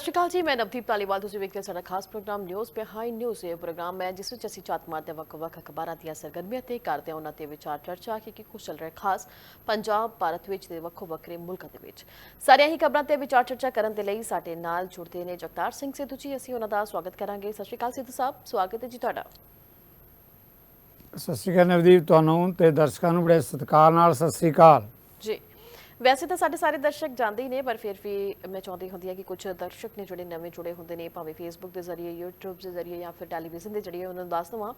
ਸਤਿ ਸ਼੍ਰੀ ਅਕਾਲ ਜੀ ਮੈਂ ਨਵਦੀਪ ਤਾਲੀਵਾਲ ਤੁਸੀਂ ਵੇਖ ਰਹੇ ਸਾਡਾ ਖਾਸ ਪ੍ਰੋਗਰਾਮ ਨਿਊਜ਼ ਬਿਹਾਈਂਡ ਨਿਊਜ਼ ਇਹ ਪ੍ਰੋਗਰਾਮ ਹੈ ਜਿਸ ਵਿੱਚ ਅਸੀਂ ਝਾਤ ਮਾਰਦੇ ਵੱਖ-ਵੱਖ ਅਖਬਾਰਾਂ ਦੀਆਂ ਸਰਗਰਮੀਆਂ ਤੇ ਕਰਦੇ ਹਾਂ ਉਹਨਾਂ ਤੇ ਵਿਚਾਰ ਚਰਚਾ ਕਿ ਕੀ ਕੁਝ ਚੱਲ ਰਿਹਾ ਖਾਸ ਪੰਜਾਬ ਭਾਰਤ ਵਿੱਚ ਤੇ ਵੱਖੋ ਵੱਖਰੇ ਮੁਲਕਾਂ ਦੇ ਵਿੱਚ। ਸਾਰੀਆਂ ਹੀ ਖਬਰਾਂ ਤੇ ਵਿਚਾਰ ਚਰਚਾ ਕਰਨ ਦੇ ਲਈ ਸਾਡੇ ਨਾਲ ਜੁੜਦੇ ਨੇ ਜਗਤਾਰ ਸਿੰਘ ਸਿੱਧੂ ਜੀ। ਅਸੀਂ ਉਹਨਾਂ ਦਾ ਸਵਾਗਤ ਕਰਾਂਗੇ। ਸਤਿ ਸ਼੍ਰੀ ਅਕਾਲ ਸਿੱਧੂ ਸਾਹਿਬ ਸਵਾਗਤ ਹੈ ਜੀ ਤੁਹਾਡਾ। ਸਤਿ ਸ਼੍ਰੀ ਅਕਾਲ ਨਵਦੀਪ ਤੁਹਾਨੂੰ ਤੇ ਦਰਸ਼ਕਾਂ ਨੂੰ ਬੜੇ ਸਤਿਕਾਰ ਨਾਲ ਸਤਿ ਸ਼੍ਰੀ ਅਕਾਲ। ਜੀ। ਵੈਸੇ ਤਾਂ ਸਾਡੇ ਸਾਰੇ ਦਰਸ਼ਕ ਜਾਣਦੇ ਹੀ ਨੇ, ਪਰ ਫਿਰ ਵੀ ਮੈਂ ਚਾਹੁੰਦੀ ਹੁੰਦੀ ਹਾਂ ਕਿ ਕੁਝ ਦਰਸ਼ਕ ਨੇ ਜਿਹੜੇ ਨਵੇਂ ਜੁੜੇ ਹੁੰਦੇ ਨੇ, ਭਾਵੇਂ ਫੇਸਬੁੱਕ ਦੇ ਜ਼ਰੀਏ, YouTube ਦੇ ਜ਼ਰੀਏ ਜਾਂ ਫਿਰ ਟੈਲੀਵਿਜ਼ਨ ਦੇ ਜ਼ਰੀਏ, ਉਹਨਾਂ ਨੂੰ ਦੱਸ ਦਵਾਂ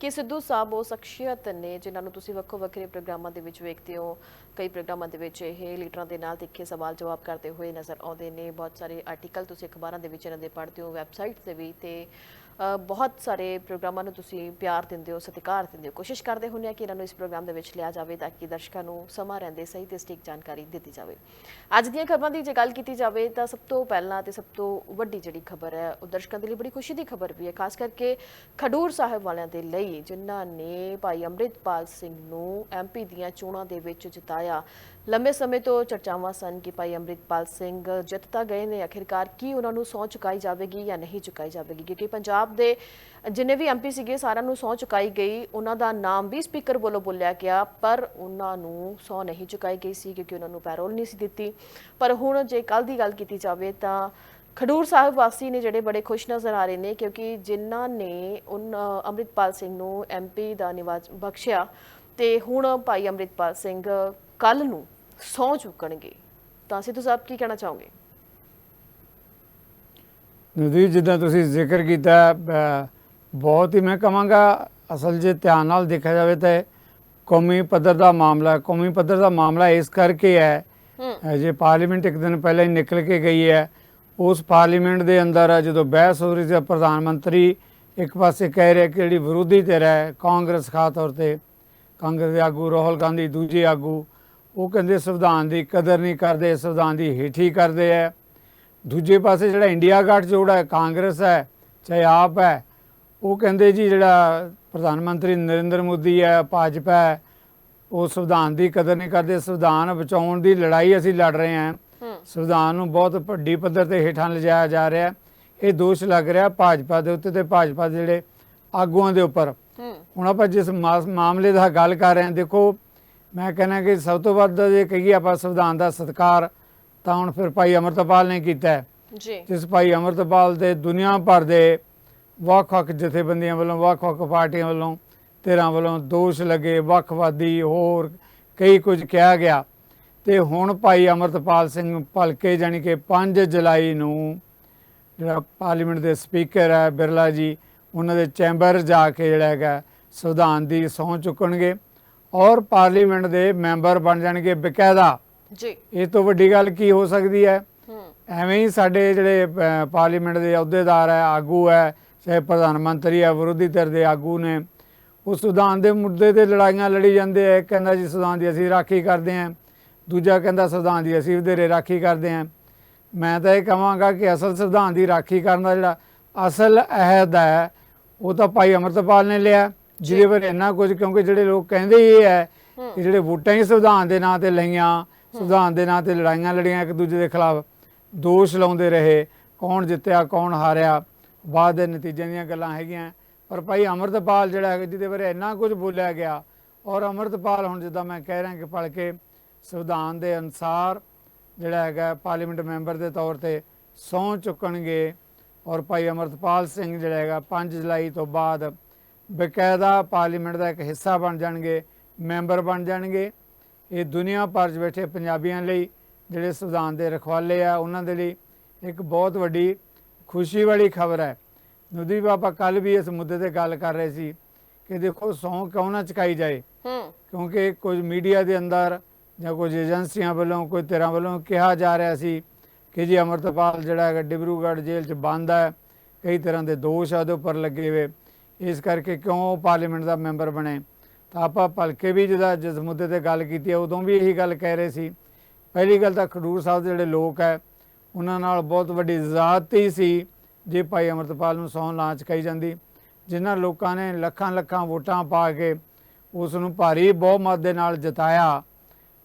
ਕਿ ਸਿੱਧੂ ਸਾਹਿਬ ਉਹ ਸ਼ਖਸੀਅਤ ਨੇ, ਜਿਨ੍ਹਾਂ ਨੂੰ ਤੁਸੀਂ ਵੱਖੋ ਵੱਖਰੇ ਪ੍ਰੋਗਰਾਮਾਂ ਦੇ ਵਿੱਚ ਵੇਖਦੇ ਹੋ। ਕਈ ਪ੍ਰੋਗਰਾਮਾਂ ਦੇ ਵਿੱਚ ਇਹ ਲੀਡਰਾਂ ਦੇ ਨਾਲ ਤਿੱਖੇ ਸਵਾਲ ਜਵਾਬ ਕਰਦੇ ਹੋਏ ਨਜ਼ਰ ਆਉਂਦੇ ਨੇ। ਬਹੁਤ ਸਾਰੇ ਆਰਟੀਕਲ ਤੁਸੀਂ ਅਖਬਾਰਾਂ ਦੇ ਵਿੱਚ ਇਹਨਾਂ ਦੇ ਪੜ੍ਹਦੇ ਹੋ ਵੈਬਸਾਈਟ ਤੇ ਵੀ ਤੇ ਬਹੁਤ ਸਾਰੇ ਪ੍ਰੋਗਰਾਮਾਂ ਨੂੰ ਤੁਸੀਂ ਪਿਆਰ ਦਿੰਦੇ ਹੋ, ਸਤਿਕਾਰ ਦਿੰਦੇ ਹੋ। ਕੋਸ਼ਿਸ਼ ਕਰਦੇ ਹੁੰਦੇ ਆ ਕਿ ਇਹਨਾਂ ਨੂੰ ਇਸ ਪ੍ਰੋਗਰਾਮ ਦੇ ਵਿੱਚ ਲਿਆ ਜਾਵੇ ਤਾਂ ਕਿ ਦਰਸ਼ਕਾਂ ਨੂੰ ਸਮਾਂ ਰਹਿੰਦੇ ਸਹੀ ਤੇ ਸਟੀਕ ਜਾਣਕਾਰੀ ਦਿੱਤੀ ਜਾਵੇ। ਅੱਜ ਦੀਆਂ ਖਬਰਾਂ ਦੀ ਜੇ ਗੱਲ ਕੀਤੀ ਜਾਵੇ ਤਾਂ ਸਭ ਤੋਂ ਪਹਿਲਾਂ ਤੇ ਸਭ ਤੋਂ ਵੱਡੀ ਜਿਹੜੀ ਖਬਰ ਹੈ, ਉਹ ਦਰਸ਼ਕਾਂ ਦੇ ਲਈ ਬੜੀ ਖੁਸ਼ੀ ਦੀ ਖਬਰ ਵੀ ਹੈ। ਖਾਸ ਕਰਕੇ ਖਡੂਰ ਸਾਹਿਬ ਵਾਲਿਆਂ ਦੇ ਲਈ ਜਿਨ੍ਹਾਂ ਨੇ ਭਾਈ ਅੰਮ੍ਰਿਤਪਾਲ ਸਿੰਘ ਨੂੰ ਐਮਪੀ ਦੀਆਂ ਚੋਣਾਂ ਦੇ ਵਿੱਚ ਜਿਤਾਇਆ ਲੰਬੇ ਸਮੇਂ ਤੋਂ ਚਰਚਾਵਾਂ ਸਨ ਕਿ ਭਾਈ ਅੰਮ੍ਰਿਤਪਾਲ ਸਿੰਘ ਜਿੱਤ ਗਏ ਨੇ, ਆਖਿਰਕਾਰ ਕੀ ਉਹਨਾਂ ਨੂੰ ਸਹੁੰ ਚੁਕਾਈ ਜਾਵੇਗੀ ਜਾਂ ਨਹੀਂ ਚੁਕਾਈ ਜਾਵੇਗੀ? ਕਿਉਂਕਿ ਪੰਜਾਬ ਦੇ ਜਿੰਨੇ ਵੀ ਐਮਪੀ ਸੀਗੇ, ਸਾਰਿਆਂ ਨੂੰ ਸਹੁੰ ਚੁਕਾਈ ਗਈ। ਉਹਨਾਂ ਦਾ ਨਾਮ ਵੀ ਸਪੀਕਰ ਵੱਲੋਂ ਬੋਲਿਆ ਗਿਆ, ਪਰ ਉਹਨਾਂ ਨੂੰ ਸਹੁੰ ਨਹੀਂ ਚੁਕਾਈ ਗਈ ਸੀ ਕਿਉਂਕਿ ਉਹਨਾਂ ਨੂੰ ਪੈਰੋਲ ਨਹੀਂ ਸੀ ਦਿੱਤੀ। ਪਰ ਹੁਣ ਜੇ ਕੱਲ ਦੀ ਗੱਲ ਕੀਤੀ ਜਾਵੇ ਤਾਂ ਖਡੂਰ ਸਾਹਿਬ ਵਾਸੀ ਨੇ ਜਿਹੜੇ ਬੜੇ ਖੁਸ਼ ਨਜ਼ਰ ਆ ਰਹੇ ਨੇ, ਕਿਉਂਕਿ ਜਿਨ੍ਹਾਂ ਨੇ ਉਨ ਅੰਮ੍ਰਿਤਪਾਲ ਸਿੰਘ ਨੂੰ ਐਮਪੀ ਦਾ ਨਿਵਾਜ ਬਖਸ਼ਿਆ ਤੇ ਹੁਣ ਭਾਈ ਅੰਮ੍ਰਿਤਪਾਲ ਸਿੰਘ ਕੱਲ ਨੂੰ ਸਹੁੰ ਚੁੱਕਣਗੇ ਤਾਂ ਸਿੱਧੂ ਸਾਹਿਬ ਕੀ ਕਹਿਣਾ ਚਾਹੋਗੇ ਨਵਦੀਪ ਜਿੱਦਾਂ ਤੁਸੀਂ ਜ਼ਿਕਰ ਕੀਤਾ ਬਹੁਤ ਹੀ ਮੈਂ ਕਹਾਂਗਾ ਅਸਲ ਜੇ ਧਿਆਨ ਨਾਲ ਦੇਖਿਆ ਜਾਵੇ ਤਾਂ ਕੌਮੀ ਪੱਧਰ ਦਾ ਮਾਮਲਾ। ਕੌਮੀ ਪੱਧਰ ਦਾ ਮਾਮਲਾ ਇਸ ਕਰਕੇ ਹੈ ਜੇ ਪਾਰਲੀਮੈਂਟ ਇੱਕ ਦਿਨ ਪਹਿਲਾਂ ਹੀ ਨਿਕਲ ਕੇ ਗਈ ਹੈ ਉਸ ਪਾਰਲੀਮੈਂਟ ਦੇ ਅੰਦਰ ਜਦੋਂ ਬਹਿਸ ਹੋ ਰਹੀ ਸੀ ਪ੍ਰਧਾਨ ਮੰਤਰੀ ਇੱਕ ਪਾਸੇ ਕਹਿ ਰਿਹਾ ਕਿ ਜਿਹੜੀ ਵਿਰੋਧੀ ਧਿਰ ਹੈ ਕਾਂਗਰਸ ਖਾਸ ਤੌਰ ਤੇ ਕਾਂਗਰਸ ਦੇ ਆਗੂ ਰਾਹੁਲ ਗਾਂਧੀ ਦੂਜੇ ਆਗੂ ਉਹ ਕਹਿੰਦੇ ਸੰਵਿਧਾਨ ਦੀ ਕਦਰ ਨਹੀਂ ਕਰਦੇ ਸੰਵਿਧਾਨ ਦੀ ਹੇਠੀ ਕਰਦੇ ਹੈ ਦੂਜੇ ਪਾਸੇ ਜਿਹੜਾ ਇੰਡੀਆ ਗੱਠਜੋੜ ਹੈ ਕਾਂਗਰਸ ਹੈ ਚਾਹੇ ਆਪ ਹੈ ਉਹ ਕਹਿੰਦੇ ਜੀ ਜਿਹੜਾ ਪ੍ਰਧਾਨ ਮੰਤਰੀ ਨਰਿੰਦਰ ਮੋਦੀ ਹੈ ਭਾਜਪਾ ਹੈ ਉਹ ਸੰਵਿਧਾਨ ਦੀ ਕਦਰ ਨਹੀਂ ਕਰਦੇ। ਸੰਵਿਧਾਨ ਬਚਾਉਣ ਦੀ ਲੜਾਈ ਅਸੀਂ ਲੜ ਰਹੇ ਹਾਂ। ਸੰਵਿਧਾਨ ਨੂੰ ਬਹੁਤ ਵੱਡੀ ਪੱਧਰ ਤੇ ਹੇਠਾਂ ਲਿਜਾਇਆ ਜਾ ਰਿਹਾ। ਇਹ ਦੋਸ਼ ਲੱਗ ਰਿਹਾ ਭਾਜਪਾ ਦੇ ਉੱਤੇ ਤੇ ਭਾਜਪਾ ਦੇ ਜਿਹੜੇ ਆਗੂਆਂ ਦੇ ਉੱਪਰ। ਹੁਣ ਆਪਾਂ ਜਿਸ ਮਾਮਲੇ ਦਾ ਗੱਲ ਕਰ ਰਹੇ ਹਾਂ ਦੇਖੋ ਮੈਂ ਕਹਿੰਦਾ ਕਿ ਸਭ ਤੋਂ ਵੱਧ ਜੇ ਕਹੀਏ ਆਪਾਂ ਸੰਵਿਧਾਨ ਦਾ ਸਤਿਕਾਰ ਤਾਂ ਹੁਣ ਫਿਰ ਭਾਈ ਅਮਰਤਪਾਲ ਨੇ ਕੀਤਾ ਜੀ। ਜਿਸ ਭਾਈ ਅਮਰਤਪਾਲ ਦੇ ਦੁਨੀਆ ਭਰ ਦੇ ਵੱਖ-ਵੱਖ ਜਥੇਬੰਦੀਆਂ ਵੱਲੋਂ ਵੱਖ-ਵੱਖ ਪਾਰਟੀਆਂ ਵੱਲੋਂ ਧਿਰਾਂ ਵੱਲੋਂ ਦੋਸ਼ ਲੱਗੇ ਵੱਖਵਾਦੀ ਹੋਰ ਕਈ ਕੁਝ ਕਿਹਾ ਗਿਆ। ਤੇ ਹੁਣ ਭਾਈ ਅਮਰਤਪਾਲ ਸਿੰਘ ਭਲਕੇ ਜਾਣੀ ਕਿ 5 ਜੁਲਾਈ ਨੂੰ ਜਿਹੜਾ ਪਾਰਲੀਮੈਂਟ ਦੇ ਸਪੀਕਰ ਹੈ ਬਿਰਲਾ ਜੀ ਉਹਨਾਂ ਦੇ ਚੈਂਬਰ ਜਾ ਕੇ ਜਿਹੜਾ ਹੈਗਾ ਸੰਵਿਧਾਨ ਦੀ ਸਹੁੰ ਚੁੱਕਣਗੇ। ਔਰ ਪਾਰਲੀਮੈਂਟ ਦੇ ਮੈਂਬਰ ਬਣ ਜਾਣਗੇ ਬਕਾਇਦਾ। ਜੀ। ਇਹ ਤੋਂ ਵੱਡੀ ਗੱਲ ਕੀ ਹੋ ਸਕਦੀ ਹੈ? ਐਵੇਂ ਹੀ ਸਾਡੇ ਜਿਹੜੇ ਪਾਰਲੀਮੈਂਟ ਦੇ ਅਹੁਦੇਦਾਰ ਹੈ ਆਗੂ ਹੈ ਚਾਹੇ ਪ੍ਰਧਾਨ ਮੰਤਰੀ ਹੈ ਵਿਰੋਧੀ ਧਿਰ ਦੇ ਆਗੂ ਨੇ ਉਹ ਸੁਧਾਨ ਦੇ ਮੁੱਦੇ ਤੇ ਲੜਾਈਆਂ ਲੜੀ ਜਾਂਦੇ ਆ। ਇੱਕ ਕਹਿੰਦਾ ਜੀ ਸੁਧਾਨ ਦੀ ਅਸੀਂ ਰਾਖੀ ਕਰਦੇ ਹਾਂ ਦੂਜਾ ਕਹਿੰਦਾ ਸੁਧਾਨ ਦੀ ਅਸੀਂ ਵਧੇਰੇ ਰਾਖੀ ਕਰਦੇ ਹਾਂ। ਮੈਂ ਤਾਂ ਇਹ ਕਹਾਂਗਾ ਕਿ ਅਸਲ ਸੰਵਿਧਾਨ ਦੀ ਰਾਖੀ ਕਰਨ ਦਾ ਜਿਹੜਾ ਅਸਲ ਅਹਿਦ ਹੈ ਉਹ ਤਾਂ ਭਾਈ ਅਮਰਤਪਾਲ ਨੇ ਲਿਆ। ਜਿਹਦੇ ਪਰ ਇੰਨਾ ਕੁਝ, ਕਿਉਂਕਿ ਜਿਹੜੇ ਲੋਕ ਕਹਿੰਦੇ ਇਹ ਹੈ ਕਿ ਜਿਹੜੇ ਵੋਟਾਂ ਹੀ ਸੰਵਿਧਾਨ ਦੇ ਨਾਂ ਤੇ ਲਈਆਂ, ਸੰਵਿਧਾਨ ਦੇ ਨਾਂ ਤੇ ਲੜਾਈਆਂ ਲੜੀਆਂ ਇੱਕ ਦੂਜੇ ਦੇ ਖਿਲਾਫ ਦੋਸ਼ ਲਾਉਂਦੇ ਰਹੇ, ਕੌਣ ਜਿੱਤਿਆ, ਕੌਣ ਹਾਰਿਆ, ਬਾਅਦ ਦੇ ਨਤੀਜਿਆਂ ਦੀਆਂ ਗੱਲਾਂ ਹੈਗੀਆਂ। ਪਰ ਭਾਈ ਅਮਰਤਪਾਲ ਜਿਹੜਾ ਹੈ ਜਿਹਦੇ ਬਾਰੇ ਇੰਨਾ ਕੁਝ ਬੋਲਿਆ ਗਿਆ, ਔਰ ਅਮਰਤਪਾਲ ਹੁਣ ਜਿੱਦਾਂ ਮੈਂ ਕਹਿ ਰਿਹਾ ਕਿ ਪੜ ਕੇ ਸੰਵਿਧਾਨ ਦੇ ਅਨਸਾਰ ਜਿਹੜਾ ਹੈਗਾ, ਪਾਰਲੀਮੈਂਟ ਮੈਂਬਰ ਦੇ ਤੌਰ ਤੇ ਸਹੁੰ ਚੁੱਕਣਗੇ। ਔਰ ਭਾਈ ਅਮਰਤਪਾਲ ਸਿੰਘ ਜਿਹੜਾ ਹੈਗਾ 5 ਜੁਲਾਈ ਤੋਂ ਬਾਅਦ ਬਕਾਇਦਾ ਪਾਰਲੀਮੈਂਟ ਦਾ ਇੱਕ ਹਿੱਸਾ ਬਣ ਜਾਣਗੇ ਮੈਂਬਰ ਬਣ ਜਾਣਗੇ। ਇਹ ਦੁਨੀਆ ਭਰ 'ਚ ਬੈਠੇ ਪੰਜਾਬੀਆਂ ਲਈ ਜਿਹੜੇ ਸੰਵਿਧਾਨ ਦੇ ਰਖਵਾਲੇ ਆ ਉਹਨਾਂ ਦੇ ਲਈ ਇੱਕ ਬਹੁਤ ਵੱਡੀ ਖੁਸ਼ੀ ਵਾਲੀ ਖਬਰ ਹੈ। ਨਵਦੀਪ ਆਪਾਂ ਕੱਲ ਵੀ ਇਸ ਮੁੱਦੇ ਤੇ ਗੱਲ ਕਰ ਰਹੇ ਸੀ ਕਿ ਦੇਖੋ ਸਹੁੰ ਕਿਉਂ ਨਾ ਚੁਕਾਈ ਜਾਏ। ਹੂੰ। ਕਿਉਂਕਿ ਕੁਝ ਮੀਡੀਆ ਦੇ ਅੰਦਰ ਜਾਂ ਕੁਝ ਏਜੰਸੀਆਂ ਵੱਲੋਂ ਕੋਈ ਤਰ੍ਹਾਂ ਵੱਲੋਂ ਕਿਹਾ ਜਾ ਰਿਹਾ ਸੀ ਕਿ ਜੀ ਅਮਰਤਪਾਲ ਜਿਹੜਾ ਹੈਗਾ ਡਿਬਰੂਗੜ੍ਹ ਜੇਲ੍ਹ 'ਚ ਬੰਦ ਹੈ ਕਈ ਤਰ੍ਹਾਂ ਦੇ ਦੋਸ਼ ਆ ਉਹਦੇ ਉੱਪਰ ਲੱਗੇ ਹੋਏ। ਇਸ ਕਰਕੇ ਕਿਉਂ ਉਹ ਪਾਰਲੀਮੈਂਟ ਦਾ ਮੈਂਬਰ ਬਣੇ? ਤਾਂ ਆਪਾਂ ਭਲਕੇ ਵੀ ਜਿਹਦਾ ਜਿਸ ਮੁੱਦੇ ਤੇ ਗੱਲ ਕੀਤੀ ਹੈ, ਉਦੋਂ ਵੀ ਇਹੀ ਗੱਲ ਕਹਿ ਰਹੇ ਸੀ। ਪਹਿਲੀ ਗੱਲ ਤਾਂ ਖਡੂਰ ਸਾਹਿਬ ਦੇ ਜਿਹੜੇ ਲੋਕ ਹੈ, ਉਹਨਾਂ ਨਾਲ ਬਹੁਤ ਵੱਡੀ ਜ਼ਿਆਦਤੀ ਸੀ, ਜੇ ਭਾਈ ਅਮਰਤਪਾਲ ਨੂੰ ਸਹੁੰ ਲਾਂਚ ਕਹੀ ਜਾਂਦੀ। ਜਿਨ੍ਹਾਂ ਲੋਕਾਂ ਨੇ ਲੱਖਾਂ ਲੱਖਾਂ ਵੋਟਾਂ ਪਾ ਕੇ ਉਸ ਨੂੰ ਭਾਰੀ ਬਹੁਮਤ ਦੇ ਨਾਲ ਜਿਤਾਇਆ,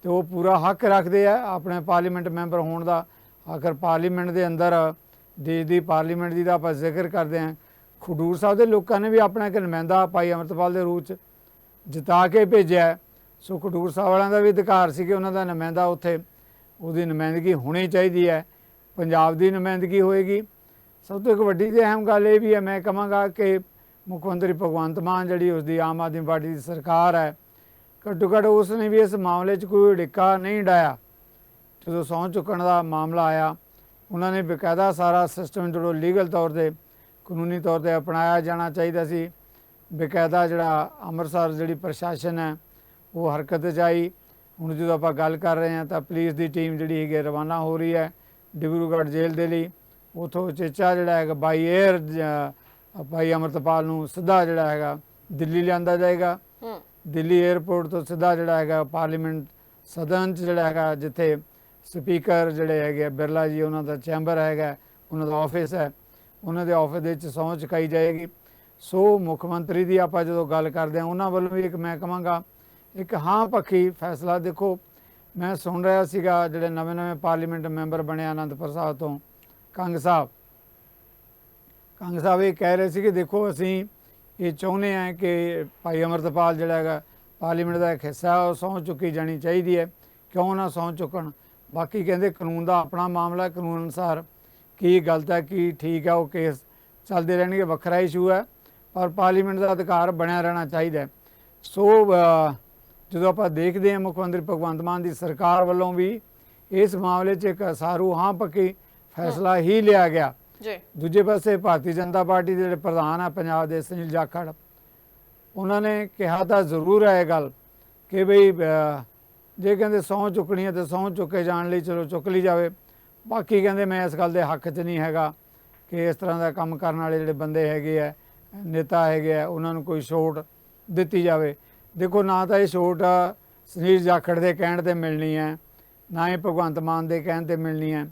ਤੇ ਉਹ ਪੂਰਾ ਹੱਕ ਰੱਖਦੇ ਆ ਆਪਣੇ ਪਾਰਲੀਮੈਂਟ ਮੈਂਬਰ ਹੋਣ ਦਾ। ਆਖਰ ਪਾਰਲੀਮੈਂਟ ਦੇ ਅੰਦਰ, ਦੇਸ਼ ਦੀ ਪਾਰਲੀਮੈਂਟ ਦੀ ਦਾ ਆਪਾਂ ਜ਼ਿਕਰ ਕਰਦੇ ਹਾਂ ਖਡੂਰ ਸਾਹਿਬ ਦੇ ਲੋਕਾਂ ਨੇ ਵੀ ਆਪਣਾ ਇੱਕ ਨੁਮਾਇੰਦਾ ਭਾਈ ਅਮਰਤਪਾਲ ਦੇ ਰੂਪ ਚ, ਜਿਤਾ ਕੇ ਭੇਜਿਆ। ਸੋ ਖਡੂਰ ਸਾਹਿਬ ਵਾਲਿਆਂ ਦਾ ਵੀ ਅਧਿਕਾਰ ਸੀ ਕਿ ਉਹਨਾਂ ਦਾ ਨੁਮਾਇੰਦਾ ਉੱਥੇ, ਉਹਦੀ ਨੁਮਾਇੰਦਗੀ ਹੋਣੀ ਚਾਹੀਦੀ ਹੈ। ਪੰਜਾਬ ਦੀ ਨੁਮਾਇੰਦਗੀ ਹੋਏਗੀ। ਸਭ ਤੋਂ ਇੱਕ ਵੱਡੀ ਤੇ ਅਹਿਮ ਗੱਲ ਇਹ ਵੀ ਹੈ, ਮੈਂ ਕਹਾਂਗਾ ਕਿ ਮੁੱਖ ਮੰਤਰੀ ਭਗਵੰਤ ਮਾਨ ਜਿਹੜੀ ਉਸ ਦੀ ਆਮ ਆਦਮੀ ਪਾਰਟੀ ਦੀ ਸਰਕਾਰ ਹੈ ਘੱਟੋ ਘੱਟ ਉਸ ਨੇ ਵੀ ਇਸ ਮਾਮਲੇ 'ਚ ਕੋਈ ਢਿੱਕਾ ਨਹੀਂ ਡਾਇਆ ਜਦੋਂ ਸਹੁੰ ਚੁੱਕਣ ਦਾ ਮਾਮਲਾ ਆਇਆ, ਉਹਨਾਂ ਨੇ ਬਕਾਇਦਾ ਸਾਰਾ ਸਿਸਟਮ ਜਿਹੜਾ ਲੀਗਲ ਤੌਰ ਤੇ ਕਾਨੂੰਨੀ ਤੌਰ ਤੇ ਅਪਣਾਇਆ ਜਾਣਾ ਚਾਹੀਦਾ ਸੀ। ਬਕਾਇਦਾ ਜਿਹੜਾ ਅੰਮ੍ਰਿਤਸਰ ਜਿਹੜੀ ਪ੍ਰਸ਼ਾਸਨ ਹੈ ਉਹ ਹਰਕਤ 'ਚ ਆਈ। ਹੁਣ ਜਦੋਂ ਆਪਾਂ ਗੱਲ ਕਰ ਰਹੇ ਹਾਂ ਤਾਂ ਪੁਲਿਸ ਦੀ ਟੀਮ ਜਿਹੜੀ ਹੈਗੀ ਰਵਾਨਾ ਹੋ ਰਹੀ ਹੈ ਡਿਬਰੂਗੜ੍ਹ ਜੇਲ੍ਹ ਦੇ ਲਈ। ਉਥੋਂ ਚੇਚਾ ਜਿਹੜਾ ਹੈਗਾ ਬਾਈ 에ਅਰ ਭਾਈ ਅਮਰਤਪਾਲ ਨੂੰ ਸਿੱਧਾ ਜਿਹੜਾ ਹੈਗਾ ਦਿੱਲੀ ਲਿਆਂਦਾ ਜਾਏਗਾ। ਹੂੰ। ਦਿੱਲੀ 에ਅਰਪੋਰਟ ਤੋਂ ਸਿੱਧਾ ਜਿਹੜਾ ਹੈਗਾ ਪਾਰਲੀਮੈਂਟ ਸਦਨ 'ਚ ਜਿਹੜਾ ਹੈਗਾ ਜਿੱਥੇ ਸਪੀਕਰ ਜਿਹੜੇ ਹੈਗੇ ਬਿਰਲਾ ਜੀ ਉਹਨਾਂ ਦਾ ਚੈਂਬਰ ਹੈਗਾ ਉਹਨਾਂ ਦਾ ਆਫਿਸ ਹੈ। ਉਹਨਾਂ ਦੇ ਆਫਿਸ ਦੇ ਵਿੱਚ ਸਹੁੰ ਚੁਕਾਈ ਜਾਏਗੀ। ਸੋ ਮੁੱਖ ਮੰਤਰੀ ਦੀ ਆਪਾਂ ਜਦੋਂ ਗੱਲ ਕਰਦੇ ਹਾਂ, ਉਹਨਾਂ ਵੱਲੋਂ ਵੀ ਇੱਕ ਮੈਂ ਕਹਾਂਗਾ, ਇੱਕ ਹਾਂ ਪੱਖੀ ਫੈਸਲਾ ਦੇਖੋ। ਮੈਂ ਸੁਣ ਰਿਹਾ ਸੀਗਾ ਜਿਹੜੇ ਨਵੇਂ ਨਵੇਂ ਪਾਰਲੀਮੈਂਟ ਮੈਂਬਰ ਬਣੇ ਆਨੰਦਪੁਰ ਸਾਹਿਬ ਤੋਂ, ਕੰਗ ਸਾਹਿਬ। ਕੰਗ ਸਾਹਿਬ ਇਹ ਕਹਿ ਰਹੇ ਸੀ ਕਿ ਦੇਖੋ ਅਸੀਂ ਇਹ ਚਾਹੁੰਦੇ ਹਾਂ ਕਿ ਭਾਈ ਅਮਰਤਪਾਲ ਜਿਹੜਾ ਹੈਗਾ, ਪਾਰਲੀਮੈਂਟ ਦਾ ਇੱਕ ਹਿੱਸਾ ਉਹ ਸਹੁੰ ਚੁੱਕੀ ਜਾਣੀ ਚਾਹੀਦੀ ਹੈ। ਕਿਉਂ ਨਾ ਸਹੁੰ ਚੁੱਕਣ? ਬਾਕੀ ਕਹਿੰਦੇ ਕਾਨੂੰਨ ਦਾ ਆਪਣਾ ਮਾਮਲਾ ਕਾਨੂੰਨ ਅਨੁਸਾਰ ਕੀ ਗਲਤ ਹੈ ਕੀ ਠੀਕ ਹੈ ਉਹ ਕੇਸ ਚੱਲਦੇ ਰਹਿਣਗੇ ਵੱਖਰਾ ਇਸ਼ੂ ਹੈ ਪਰ ਪਾਰਲੀਮੈਂਟ ਦਾ ਅਧਿਕਾਰ ਬਣਿਆ ਰਹਿਣਾ ਚਾਹੀਦਾ। ਸੋ ਜਦੋਂ ਆਪਾਂ ਦੇਖਦੇ ਹਾਂ ਮੁੱਖ ਮੰਤਰੀ ਭਗਵੰਤ ਮਾਨ ਦੀ ਸਰਕਾਰ ਵੱਲੋਂ ਵੀ ਇਸ ਮਾਮਲੇ 'ਚ ਇੱਕ ਸਾਰੂ ਹਾਂ ਪੱਕੀ ਫੈਸਲਾ ਹੀ ਲਿਆ ਗਿਆ। ਜੀ। ਦੂਜੇ ਪਾਸੇ ਭਾਰਤੀ ਜਨਤਾ ਪਾਰਟੀ ਦੇ ਜਿਹੜੇ ਪ੍ਰਧਾਨ ਆ ਪੰਜਾਬ ਦੇ ਸੁਨੀਲ ਜਾਖੜ ਉਹਨਾਂ ਨੇ ਕਿਹਾ ਤਾਂ ਜ਼ਰੂਰ ਹੈ ਗੱਲ ਕਿ ਬਈ ਜੇ ਕਹਿੰਦੇ ਸਹੁੰ ਚੁੱਕਣੀ ਹੈ ਤੇ ਸਹੁੰ ਚੁੱਕੇ ਜਾਣ ਲਈ ਚਲੋ ਚੁੱਕ ਲਈ ਜਾਵੇ। ਬਾਕੀ ਕਹਿੰਦੇ ਮੈਂ ਇਸ ਗੱਲ ਦੇ ਹੱਕ 'ਚ ਨਹੀਂ ਹੈਗਾ ਕਿ ਇਸ ਤਰ੍ਹਾਂ ਦਾ ਕੰਮ ਕਰਨ ਵਾਲੇ ਜਿਹੜੇ ਬੰਦੇ ਹੈਗੇ ਆ ਨੇਤਾ ਹੈਗੇ ਆ ਉਹਨਾਂ ਨੂੰ ਕੋਈ ਛੋਟ ਦਿੱਤੀ ਜਾਵੇ। ਦੇਖੋ ਨਾ ਤਾਂ ਇਹ ਛੋਟ ਸੁਨੀਲ ਜਾਖੜ ਦੇ ਕਹਿਣ ਤੇ ਮਿਲਣੀ ਹੈ ਨਾ ਹੀ ਭਗਵੰਤ ਮਾਨ ਦੇ ਕਹਿਣ ਤੇ ਮਿਲਣੀ ਹੈ।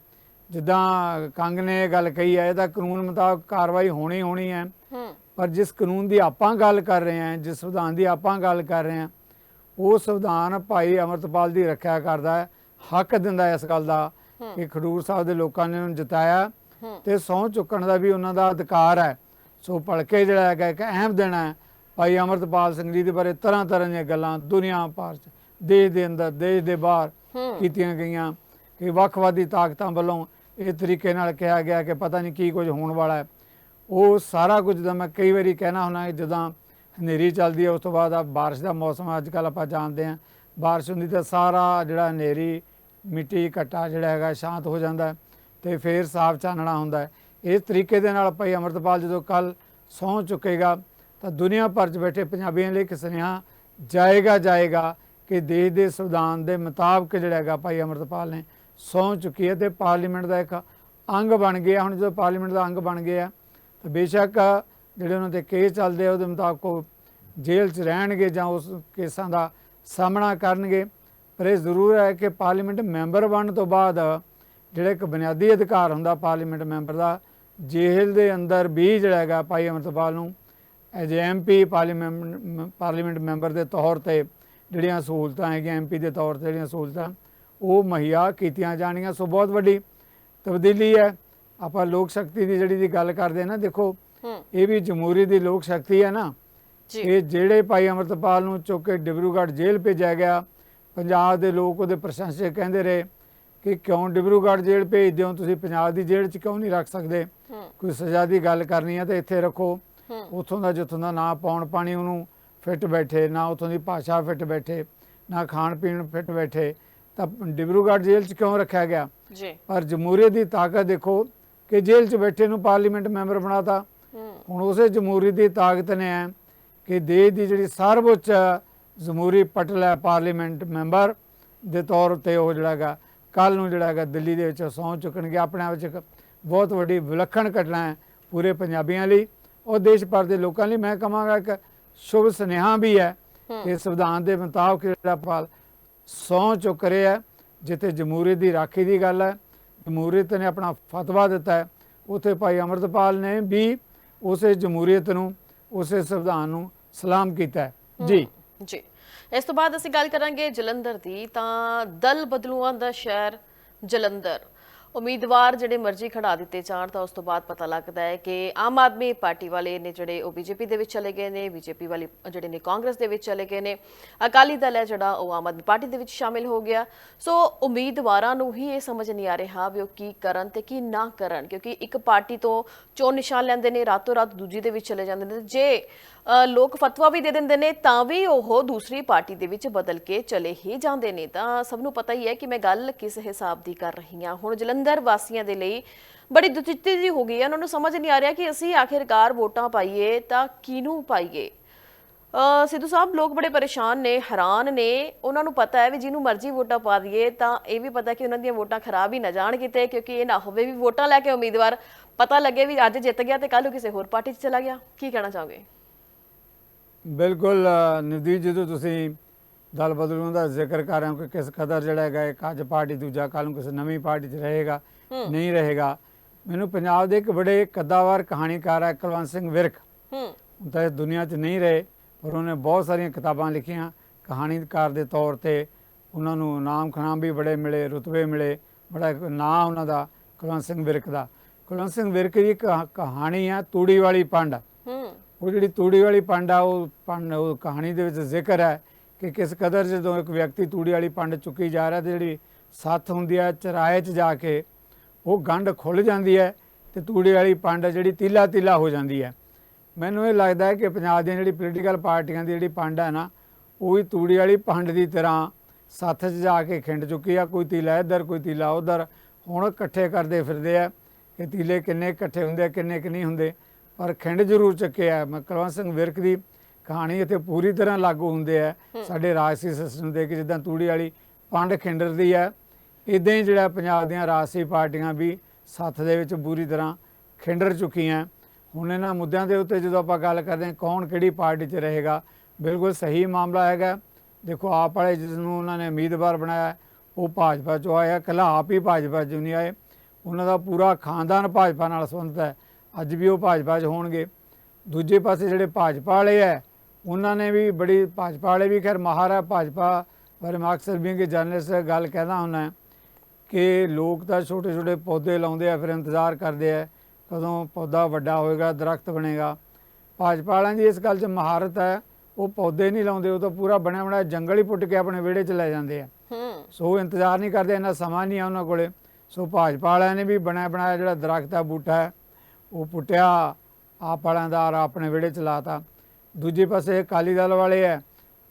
ਜਿੱਦਾਂ ਕੰਗ ਨੇ ਇਹ ਗੱਲ ਕਹੀ ਹੈ ਇਹਦਾ ਕਾਨੂੰਨ ਮੁਤਾਬਕ ਕਾਰਵਾਈ ਹੋਣੀ ਹੋਣੀ ਹੈ। ਪਰ ਜਿਸ ਕਾਨੂੰਨ ਦੀ ਆਪਾਂ ਗੱਲ ਕਰ ਰਹੇ ਹਾਂ ਜਿਸ ਸੰਵਿਧਾਨ ਦੀ ਆਪਾਂ ਗੱਲ ਕਰ ਰਹੇ ਹਾਂ ਉਹ ਸੰਵਿਧਾਨ ਭਾਈ ਅਮਰਤਪਾਲ ਦੀ ਰੱਖਿਆ ਕਰਦਾ ਹੈ ਹੱਕ ਦਿੰਦਾ ਇਸ ਗੱਲ ਦਾ। ਕਿ ਖਡੂਰ ਸਾਹਿਬ ਦੇ ਲੋਕਾਂ ਨੇ ਉਹਨੂੰ ਜਿਤਾਇਆ ਤੇ ਸਹੁੰ ਚੁੱਕਣ ਦਾ ਵੀ ਉਹਨਾਂ ਦਾ ਅਧਿਕਾਰ ਹੈ। ਸੋ ਭਲਕੇ ਜਿਹੜਾ ਹੈਗਾ ਇੱਕ ਅਹਿਮ ਦਿਨ ਹੈ। ਭਾਈ ਅਮਰਤਪਾਲ ਸਿੰਘ ਜੀ ਦੇ ਬਾਰੇ ਤਰ੍ਹਾਂ ਤਰ੍ਹਾਂ ਦੀਆਂ ਗੱਲਾਂ ਦੁਨੀਆ ਭਰ ਚ ਦੇਸ਼ ਦੇ ਅੰਦਰ ਦੇਸ਼ ਦੇ ਬਾਹਰ ਕੀਤੀਆਂ ਗਈਆਂ ਕਿ ਵੱਖਵਾਦੀ ਤਾਕਤਾਂ ਵੱਲੋਂ ਇਹ ਤਰੀਕੇ ਨਾਲ ਕਿਹਾ ਗਿਆ ਕਿ ਪਤਾ ਨਹੀਂ ਕੀ ਕੁਝ ਹੋਣ ਵਾਲਾ ਹੈ। ਉਹ ਸਾਰਾ ਕੁਝ ਦਾ ਮੈਂ ਕਈ ਵਾਰੀ ਕਹਿਣਾ ਹੁੰਦਾ ਜਦੋਂ ਹਨੇਰੀ ਚੱਲਦੀ ਹੈ ਉਸ ਤੋਂ ਬਾਅਦ ਆ ਬਾਰਿਸ਼ ਦਾ ਮੌਸਮ ਅੱਜ ਕੱਲ ਆਪਾਂ ਜਾਣਦੇ ਹਾਂ। ਬਾਰਿਸ਼ ਹੁੰਦੀ ਤਾਂ ਸਾਰਾ ਜਿਹੜਾ ਹਨੇਰੀ ਮਿੱਟੀ ਘੱਟਾ ਜਿਹੜਾ ਹੈਗਾ ਸ਼ਾਂਤ ਹੋ ਜਾਂਦਾ ਹੈ ਤੇ ਫੇਰ ਸਾਫ਼ ਚਾਨਣਾ ਹੁੰਦਾ ਇਸ ਤਰੀਕੇ ਦੇ ਨਾਲ ਭਾਈ ਅਮਰਤਪਾਲ ਜਦੋਂ ਕੱਲ ਸਹੁੰ ਚੁੱਕੇਗਾ ਤਾਂ ਦੁਨੀਆ ਭਰ 'ਚ ਬੈਠੇ ਪੰਜਾਬੀਆਂ ਲਈ ਇੱਕ ਸੁਨੇਹਾ, ਜਾਏਗਾ ਜਾਏਗਾ ਕਿ ਦੇਸ਼ ਦੇ ਸੰਵਿਧਾਨ ਦੇ ਮੁਤਾਬਕ ਜਿਹੜਾ ਹੈਗਾ ਭਾਈ ਅਮਰਤਪਾਲ ਨੇ ਸਹੁੰ ਚੁੱਕੀ ਹੈ ਤੇ ਪਾਰਲੀਮੈਂਟ ਦਾ ਇੱਕ ਅੰਗ ਬਣ ਗਿਆ। ਹੁਣ ਜਦੋਂ ਪਾਰਲੀਮੈਂਟ ਦਾ ਅੰਗ ਬਣ ਗਿਆ ਤਾਂ ਬੇਸ਼ੱਕ ਜਿਹੜੇ ਉਹਨਾਂ ਤੇ ਕੇਸ ਚੱਲਦੇ ਆ, ਉਹਦੇ ਮੁਤਾਬਕ ਉਹ ਜੇਲ੍ਹ 'ਚ ਰਹਿਣਗੇ ਜਾਂ ਉਸ ਕੇਸਾਂ ਦਾ ਸਾਹਮਣਾ ਕਰਨਗੇ। ਪਰ ਇਹ ਜ਼ਰੂਰ ਹੈ ਕਿ ਪਾਰਲੀਮੈਂਟ ਮੈਂਬਰ ਬਣਨ ਤੋਂ ਬਾਅਦ ਜਿਹੜਾ ਇੱਕ ਬੁਨਿਆਦੀ ਅਧਿਕਾਰ ਹੁੰਦਾ ਪਾਰਲੀਮੈਂਟ ਮੈਂਬਰ ਦਾ ਜੇਲ੍ਹ ਦੇ ਅੰਦਰ ਵੀ ਜਿਹੜਾ ਹੈਗਾ ਭਾਈ ਅਮਰਤਪਾਲ ਨੂੰ as MP parliament parliament member ਦੇ ਤੌਰ ਤੇ ਜਿਹੜੀਆਂ ਸਹੂਲਤਾਂ ਹੈਗੀਆਂ ਐਮਪੀ ਦੇ ਤੌਰ ਤੇ ਜਿਹੜੀਆਂ ਸਹੂਲਤਾਂ ਉਹ ਮੁਹੱਈਆ ਕੀਤੀਆਂ ਜਾਣਗੀਆਂ। ਸੋ ਬਹੁਤ ਵੱਡੀ ਤਬਦੀਲੀ ਹੈ। ਆਪਾਂ ਲੋਕ ਸ਼ਕਤੀ ਦੀ ਜਿਹੜੀ ਦੀ ਗੱਲ ਕਰਦੇ ਹਾਂ ਨਾ ਦੇਖੋ ਇਹ ਵੀ ਜਮਹੂਰੀਅਤ ਦੀ ਲੋਕ ਸ਼ਕਤੀ ਹੈ ਨਾ। ਇਹ ਜਿਹੜੇ ਭਾਈ ਅਮਰਤਪਾਲ ਨੂੰ ਚੁੱਕ ਕੇ ਡਿਬਰੂਗੜ੍ਹ ਜੇਲ੍ਹ ਭੇਜਿਆ ਗਿਆ ਪੰਜਾਬ ਦੇ ਲੋਕ ਉਹਦੇ ਪ੍ਰਸ਼ੰਸਕ ਕਹਿੰਦੇ ਰਹੇ ਕਿ ਕਿਉਂ ਡਿਬਰੂਗੜ੍ਹ ਜੇਲ੍ਹ ਭੇਜਦੇ ਹੋ? ਤੁਸੀਂ ਪੰਜਾਬ ਦੀ ਜੇਲ੍ਹ 'ਚ ਕਿਉਂ ਨਹੀਂ ਰੱਖ ਸਕਦੇ? ਕੋਈ ਸਜ਼ਾ ਦੀ ਗੱਲ ਕਰਨੀ ਹੈ ਤਾਂ ਇੱਥੇ ਰੱਖੋ। ਉਥੋਂ ਦਾ ਜਿੱਥੋਂ ਦਾ ਨਾ ਪਾਉਣ ਪਾਣੀ ਉਹਨੂੰ ਫਿੱਟ ਬੈਠੇ ਨਾ ਉਥੋਂ ਦੀ ਭਾਸ਼ਾ ਫਿੱਟ ਬੈਠੇ ਨਾ ਖਾਣ ਪੀਣ ਫਿੱਟ ਬੈਠੇ ਤਾਂ ਡਿਬਰੂਗੜ੍ਹ ਜੇਲ੍ਹ 'ਚ ਕਿਉਂ ਰੱਖਿਆ ਗਿਆ? ਜੀ। ਪਰ ਜਮਹੂਰੀਅਤ ਦੀ ਤਾਕਤ ਦੇਖੋ ਕਿ ਜੇਲ੍ਹ 'ਚ ਬੈਠੇ ਨੂੰ ਪਾਰਲੀਮੈਂਟ ਮੈਂਬਰ ਬਣਾਤਾ। ਹੁਣ ਉਸੇ ਜਮਹੂਰੀਅਤ ਦੀ ਤਾਕਤ ਨੇ ਕਿ ਦੇਸ਼ ਦੀ ਜਿਹੜੀ ਸਰਵਉੱਚ ਪਟਲ ਹੈ ਪਾਰਲੀਮੈਂਟ ਮੈਂਬਰ ਦੇ ਤੌਰ ਤੇ ਉਹ ਜਿਹੜਾ ਹੈਗਾ ਕੱਲ ਨੂੰ ਜਿਹੜਾ ਹੈਗਾ ਦਿੱਲੀ ਦੇ ਵਿੱਚ ਸਹੁੰ ਚੁੱਕਣਗੇ ਆਪਣੇ ਆਪ ਵਿੱਚ ਇੱਕ ਬਹੁਤ ਵੱਡੀ ਵਿਲੱਖਣ ਘਟਨਾ ਹੈ ਪੂਰੇ ਪੰਜਾਬੀਆਂ ਲਈ। ਔਰ ਦੇਸ਼ ਭਰ ਦੇ ਲੋਕਾਂ ਲਈ ਮੈਂ ਕਹਾਂਗਾ ਕਿ ਸ਼ੁਭ ਸੁਨੇਹਾ ਵੀ ਹੈ ਕਿ ਸੰਵਿਧਾਨ ਦੇ ਮੁਤਾਬਕ ਜਿਹੜਾ ਪਾਲ ਸਹੁੰ ਚੁੱਕ ਰਿਹਾ ਹੈ ਜਿੱਥੇ ਜਮਹੂਰੀਅਤ ਦੀ ਰਾਖੀ ਦੀ ਗੱਲ ਹੈ। ਜਮਹੂਰੀਅਤ ਨੇ ਆਪਣਾ ਫਤਵਾ ਦਿੱਤਾ ਹੈ। ਉਥੇ ਭਾਈ ਅਮਰਤਪਾਲ ਨੇ ਵੀ ਉਸੇ ਜਮਹੂਰੀਅਤ ਨੂੰ ਉਸੇ ਸੰਵਿਧਾਨ ਨੂੰ ਸਲਾਮ ਕੀਤਾ ਜੀ। ਜੀ। ਇਸ ਤੋਂ ਬਾਅਦ ਅਸੀਂ ਗੱਲ ਕਰਾਂਗੇ ਜਲੰਧਰ ਦੀ, ਤਾਂ ਦਲ ਬਦਲੂਆਂ ਦਾ ਸ਼ਹਿਰ ਜਲੰਧਰ। ਉਮੀਦਵਾਰ ਜਿਹੜੇ ਮਰਜ਼ੀ ਖੜਾ ਦਿੱਤੇ ਜਾਣ, ਤਾਂ ਉਸ ਤੋਂ ਬਾਅਦ ਪਤਾ ਲੱਗਦਾ ਹੈ ਕਿ ਆਮ ਆਦਮੀ ਪਾਰਟੀ ਵਾਲੇ ਨੇ ਜਿਹੜੇ ਉਹ ਬੀਜੇਪੀ ਦੇ ਵਿੱਚ ਚਲੇ ਗਏ ਨੇ, ਬੀਜੇਪੀ ਵਾਲੇ ਜਿਹੜੇ ਨੇ ਕਾਂਗਰਸ ਦੇ ਵਿੱਚ ਚਲੇ ਗਏ ਨੇ। ਅਕਾਲੀ ਦਲ ਹੈ ਜਿਹੜਾ, ਉਹ ਆਮ ਆਦਮੀ ਪਾਰਟੀ ਦੇ ਵਿੱਚ ਸ਼ਾਮਿਲ ਹੋ ਗਿਆ। ਸੋ ਉਮੀਦਵਾਰਾਂ ਨੂੰ ਹੀ ਇਹ ਸਮਝ ਨਹੀਂ ਆ ਰਿਹਾ ਵੀ ਉਹ ਕੀ ਕਰਨ ਤੇ ਕੀ ਨਾ ਕਰਨ, ਕਿਉਂਕਿ ਇੱਕ ਪਾਰਟੀ ਤੋਂ ਚੋਣ ਨਿਸ਼ਾਨ ਲੈਂਦੇ ਨੇ, ਰਾਤੋਂ ਰਾਤ ਦੂਜੀ ਦੇ ਵਿੱਚ ਚਲੇ ਜਾਂਦੇ ਨੇ। ਜੇ ਲੋਕ ਫਤਵਾ ਵੀ ਦੇ ਦਿੰਦੇ ਨੇ, ਤਾਂ ਵੀ ਉਹ ਦੂਸਰੀ ਪਾਰਟੀ ਦੇ ਵਿੱਚ ਬਦਲ ਕੇ ਚਲੇ ਹੀ ਜਾਂਦੇ ਨੇ। ਤਾਂ ਸਭ ਨੂੰ ਪਤਾ ਹੀ ਹੈ ਕਿ ਮੈਂ ਗੱਲ ਕਿਸ ਹਿਸਾਬ ਦੀ ਕਰ ਰਹੀ ਹਾਂ। ਹੁਣ ਜਲੰਧਰ ਵਾਸੀਆਂ ਦੇ ਲਈ ਬੜੀ ਦੁਚਿੱਤੀ ਜੀ ਹੋ ਗਈ ਹੈ। ਉਹਨਾਂ ਨੂੰ ਸਮਝ ਨਹੀਂ ਆ ਰਿਹਾ ਕਿ ਅਸੀਂ ਆਖਿਰਕਾਰ ਵੋਟਾਂ ਪਾਈਏ ਤਾਂ ਕਿਹਨੂੰ ਪਾਈਏ? ਸਿੱਧੂ ਸਾਹਿਬ, ਲੋਕ ਬੜੇ ਪਰੇਸ਼ਾਨ ਨੇ, ਹੈਰਾਨ ਨੇ। ਉਹਨਾਂ ਨੂੰ ਪਤਾ ਹੈ ਵੀ ਜਿਹਨੂੰ ਮਰਜ਼ੀ ਵੋਟਾਂ ਪਾ ਦਈਏ, ਤਾਂ ਇਹ ਵੀ ਪਤਾ ਕਿ ਉਹਨਾਂ ਦੀਆਂ ਵੋਟਾਂ ਖਰਾਬ ਹੀ ਨਾ ਜਾਣ ਕਿਤੇ, ਕਿਉਂਕਿ ਇਹ ਨਾ ਹੋਵੇ ਵੀ ਵੋਟਾਂ ਲੈ ਕੇ ਉਮੀਦਵਾਰ। ਪਤਾ ਲੱਗੇ ਵੀ ਅੱਜ ਜਿੱਤ ਗਿਆ ਤੇ ਕੱਲ ਨੂੰ ਕਿਸੇ ਹੋਰ ਪਾਰਟੀ 'ਚ ਚਲਾ ਗਿਆ। ਕੀ ਕਹਿਣਾ ਚਾਹੋਗੇ? ਬਿਲਕੁਲ ਨਵਦੀਪ ਜਦੋਂ ਤੁਸੀਂ ਦਲ ਬਦਲੂਆਂ ਦਾ ਜ਼ਿਕਰ ਕਰ ਰਹੇ ਹੋ ਕਿ ਕਿਸ ਕਦਰ ਜਿਹੜਾ ਹੈਗਾ ਇੱਕ ਅੱਜ ਪਾਰਟੀ ਦੂਜਾ ਕੱਲ ਨੂੰ ਕਿਸੇ ਨਵੀਂ ਪਾਰਟੀ 'ਚ ਰਹੇਗਾ ਨਹੀਂ ਰਹੇਗਾ। ਮੈਨੂੰ ਪੰਜਾਬ ਦੇ ਇੱਕ ਬੜੇ ਕੱਦਾਵਾਰ ਕਹਾਣੀਕਾਰ ਹੈ ਕੁਲਵੰਤ ਸਿੰਘ ਵਿਰਕ। ਹੂੰ। ਤਾਂ ਇਸ ਦੁਨੀਆ 'ਚ ਨਹੀਂ ਰਹੇ ਪਰ ਉਹਨੇ ਬਹੁਤ ਸਾਰੀਆਂ ਕਿਤਾਬਾਂ ਲਿਖੀਆਂ। ਕਹਾਣੀਕਾਰ ਦੇ ਤੌਰ ਤੇ ਉਹਨਾਂ ਨੂੰ ਨਾਮ ਖਨਾਮ ਵੀ ਬੜੇ ਮਿਲੇ ਰੁਤਬੇ ਮਿਲੇ। ਬੜਾ ਇੱਕ ਨਾਂ ਉਹਨਾਂ ਦਾ ਕੁਲਵੰਤ ਸਿੰਘ ਵਿਰਕ ਦਾ। ਕੁਲਵੰਤ ਸਿੰਘ ਵਿਰਕ ਦੀ ਕਹਾ- ਕਹਾਣੀ ਆ ਤੂੜੀ ਵਾਲੀ ਪੰਡ। ਹੂੰ ਉਹ ਜਿਹੜੀ ਤੂੜੀ ਵਾਲੀ ਪੰਡ ਆ, ਉਹ ਪੰਡ, ਉਹ ਕਹਾਣੀ ਦੇ ਵਿੱਚ ਜ਼ਿਕਰ ਹੈ ਕਿ ਕਿਸ ਕਦਰ ਜਦੋਂ ਇੱਕ ਵਿਅਕਤੀ ਤੂੜੀ ਵਾਲੀ ਪੰਡ ਚੁੱਕੀ ਜਾ ਰਿਹਾ ਤੇ ਜਿਹੜੀ ਸੱਥ ਹੁੰਦੀ ਹੈ ਚਰਾਏ 'ਚ ਜਾ ਕੇ ਉਹ ਗੰਢ ਖੁੱਲ ਜਾਂਦੀ ਹੈ ਤੇ ਤੂੜੀ ਵਾਲੀ ਪੰਡ ਜਿਹੜੀ ਤੀਲਾ ਤੀਲਾ ਹੋ ਜਾਂਦੀ ਹੈ। ਮੈਨੂੰ ਇਹ ਲੱਗਦਾ ਹੈ ਕਿ ਪੰਜਾਬ ਦੀਆਂ ਜਿਹੜੀ ਪੋਲੀਟੀਕਲ ਪਾਰਟੀਆਂ ਦੀ ਜਿਹੜੀ ਪੰਡ ਹੈ ਨਾ, ਉਹ ਵੀ ਤੂੜੀ ਵਾਲੀ ਪੰਡ ਦੀ ਤਰ੍ਹਾਂ ਸੱਥ 'ਚ ਜਾ ਕੇ ਖਿੰਡ ਚੁੱਕੀ ਆ, ਕੋਈ ਤੀਲਾ ਇੱਧਰ, ਕੋਈ ਤੀਲਾ ਉੱਧਰ, ਹੁਣ ਇਕੱਠੇ ਕਰਦੇ ਫਿਰਦੇ ਆ। ਕਿ ਤੀਲੇ ਕਿੰਨੇ ਇਕੱਠੇ ਹੁੰਦੇ ਆ, ਕਿੰਨੇ ਕਿ ਨਹੀਂ ਹੁੰਦੇ। ਪਰ ਖਿੰਡ ਜ਼ਰੂਰ ਚੱਕੇ ਆ। ਮੈਂ ਕੁਲਵੰਤ ਸਿੰਘ ਵਿਰਕ ਦੀ ਕਹਾਣੀ ਇੱਥੇ ਪੂਰੀ ਤਰ੍ਹਾਂ ਲਾਗੂ ਹੁੰਦੇ ਆ। ਸਾਡੇ ਰਾਜਸੀ ਸਿਸਟਮ ਦੇ ਕਿ ਜਿੱਦਾਂ ਤੂੜੀ ਵਾਲੀ ਪੰਡ ਖਿੰਡਰਦੀ ਆ। ਇਦਾਂ ਹੀ ਜਿਹੜਾ ਪੰਜਾਬ ਦੀਆਂ ਰਾਜਸੀ ਪਾਰਟੀਆਂ ਵੀ ਸੱਥ ਦੇ ਵਿੱਚ ਪੂਰੀ ਤਰ੍ਹਾਂ ਖਿੰਡਰ ਚੁੱਕੀਆਂ। ਹੁਣ ਇਹਨਾਂ ਮੁੱਦਿਆਂ ਦੇ ਉੱਤੇ ਜਦੋਂ ਆਪਾਂ ਗੱਲ ਕਰਦੇ ਹਾਂ ਕੌਣ ਕਿਹੜੀ ਪਾਰਟੀ 'ਚ ਰਹੇਗਾ? ਬਿਲਕੁਲ ਸਹੀ ਮਾਮਲਾ ਹੈਗਾ। ਦੇਖੋ ਆਪ ਵਾਲੇ ਜਿਸ ਨੂੰ ਉਹਨਾਂ ਨੇ ਉਮੀਦਵਾਰ ਬਣਾਇਆ ਉਹ ਭਾਜਪਾ ਚੋਂ ਆਇਆ। ਕੱਲਾ ਆਪ ਹੀ ਭਾਜਪਾ ਚੋਂ ਨਹੀਂ ਆਏ। ਉਹਨਾਂ ਦਾ ਪੂਰਾ ਖਾਨਦਾਨ ਭਾਜਪਾ ਨਾਲ ਸੰਬੰਧਿਤ ਹੈ। ਅੱਜ ਵੀ ਉਹ ਭਾਜਪਾ 'ਚ ਹੋਣਗੇ। ਦੂਜੇ ਪਾਸੇ ਜਿਹੜੇ ਭਾਜਪਾ ਵਾਲੇ ਹੈ ਉਹਨਾਂ ਨੇ ਵੀ ਬੜੀ ਭਾਜਪਾ ਵਾਲੇ ਵੀ ਖੈਰ ਮਾਹਰ ਹੈ ਭਾਜਪਾ ਪਰ ਮੈਂ ਅਕਸਰ ਵੀ ਕਿ ਜਰਨਲਿਸਟ ਗੱਲ ਕਹਿੰਦਾ ਹੁੰਦਾ ਕਿ ਲੋਕ ਤਾਂ ਛੋਟੇ ਛੋਟੇ ਪੌਦੇ ਲਾਉਂਦੇ ਆ ਫਿਰ ਇੰਤਜ਼ਾਰ ਕਰਦੇ ਆ ਕਦੋਂ ਪੌਦਾ ਵੱਡਾ ਹੋਏਗਾ ਦਰਖਤ ਬਣੇਗਾ। ਭਾਜਪਾ ਵਾਲਿਆਂ ਦੀ ਇਸ ਗੱਲ 'ਚ ਮਹਾਰਤ ਹੈ ਉਹ ਪੌਦੇ ਨਹੀਂ ਲਾਉਂਦੇ ਉਹ ਤਾਂ ਪੂਰਾ ਬਣਿਆ ਬਣਾਇਆ ਜੰਗਲ ਹੀ ਪੁੱਟ ਕੇ ਆਪਣੇ ਵਿਹੜੇ 'ਚ ਲੈ ਜਾਂਦੇ ਆ। ਹੂੰ। ਸੋ ਉਹ ਇੰਤਜ਼ਾਰ ਨਹੀਂ ਕਰਦੇ ਇੰਨਾ ਸਮਾਂ ਨਹੀਂ ਆ ਉਹਨਾਂ ਕੋਲੇ। ਸੋ ਭਾਜਪਾ ਵਾਲਿਆਂ ਨੇ ਵੀ ਬਣਾਇਆ ਬਣਾਇਆ ਜਿਹੜਾ ਦਰਖਤ ਆ ਬੂਟਾ ਹੈ ਉਹ ਪੁੱਟਿਆ ਆਪ ਵਾਲਿਆਂ ਦਾ ਆਪਣੇ ਵਿਹੜੇ ਚ ਲਾਤਾ। ਦੂਜੇ ਪਾਸੇ ਅਕਾਲੀ ਦਲ ਵਾਲੇ ਹੈ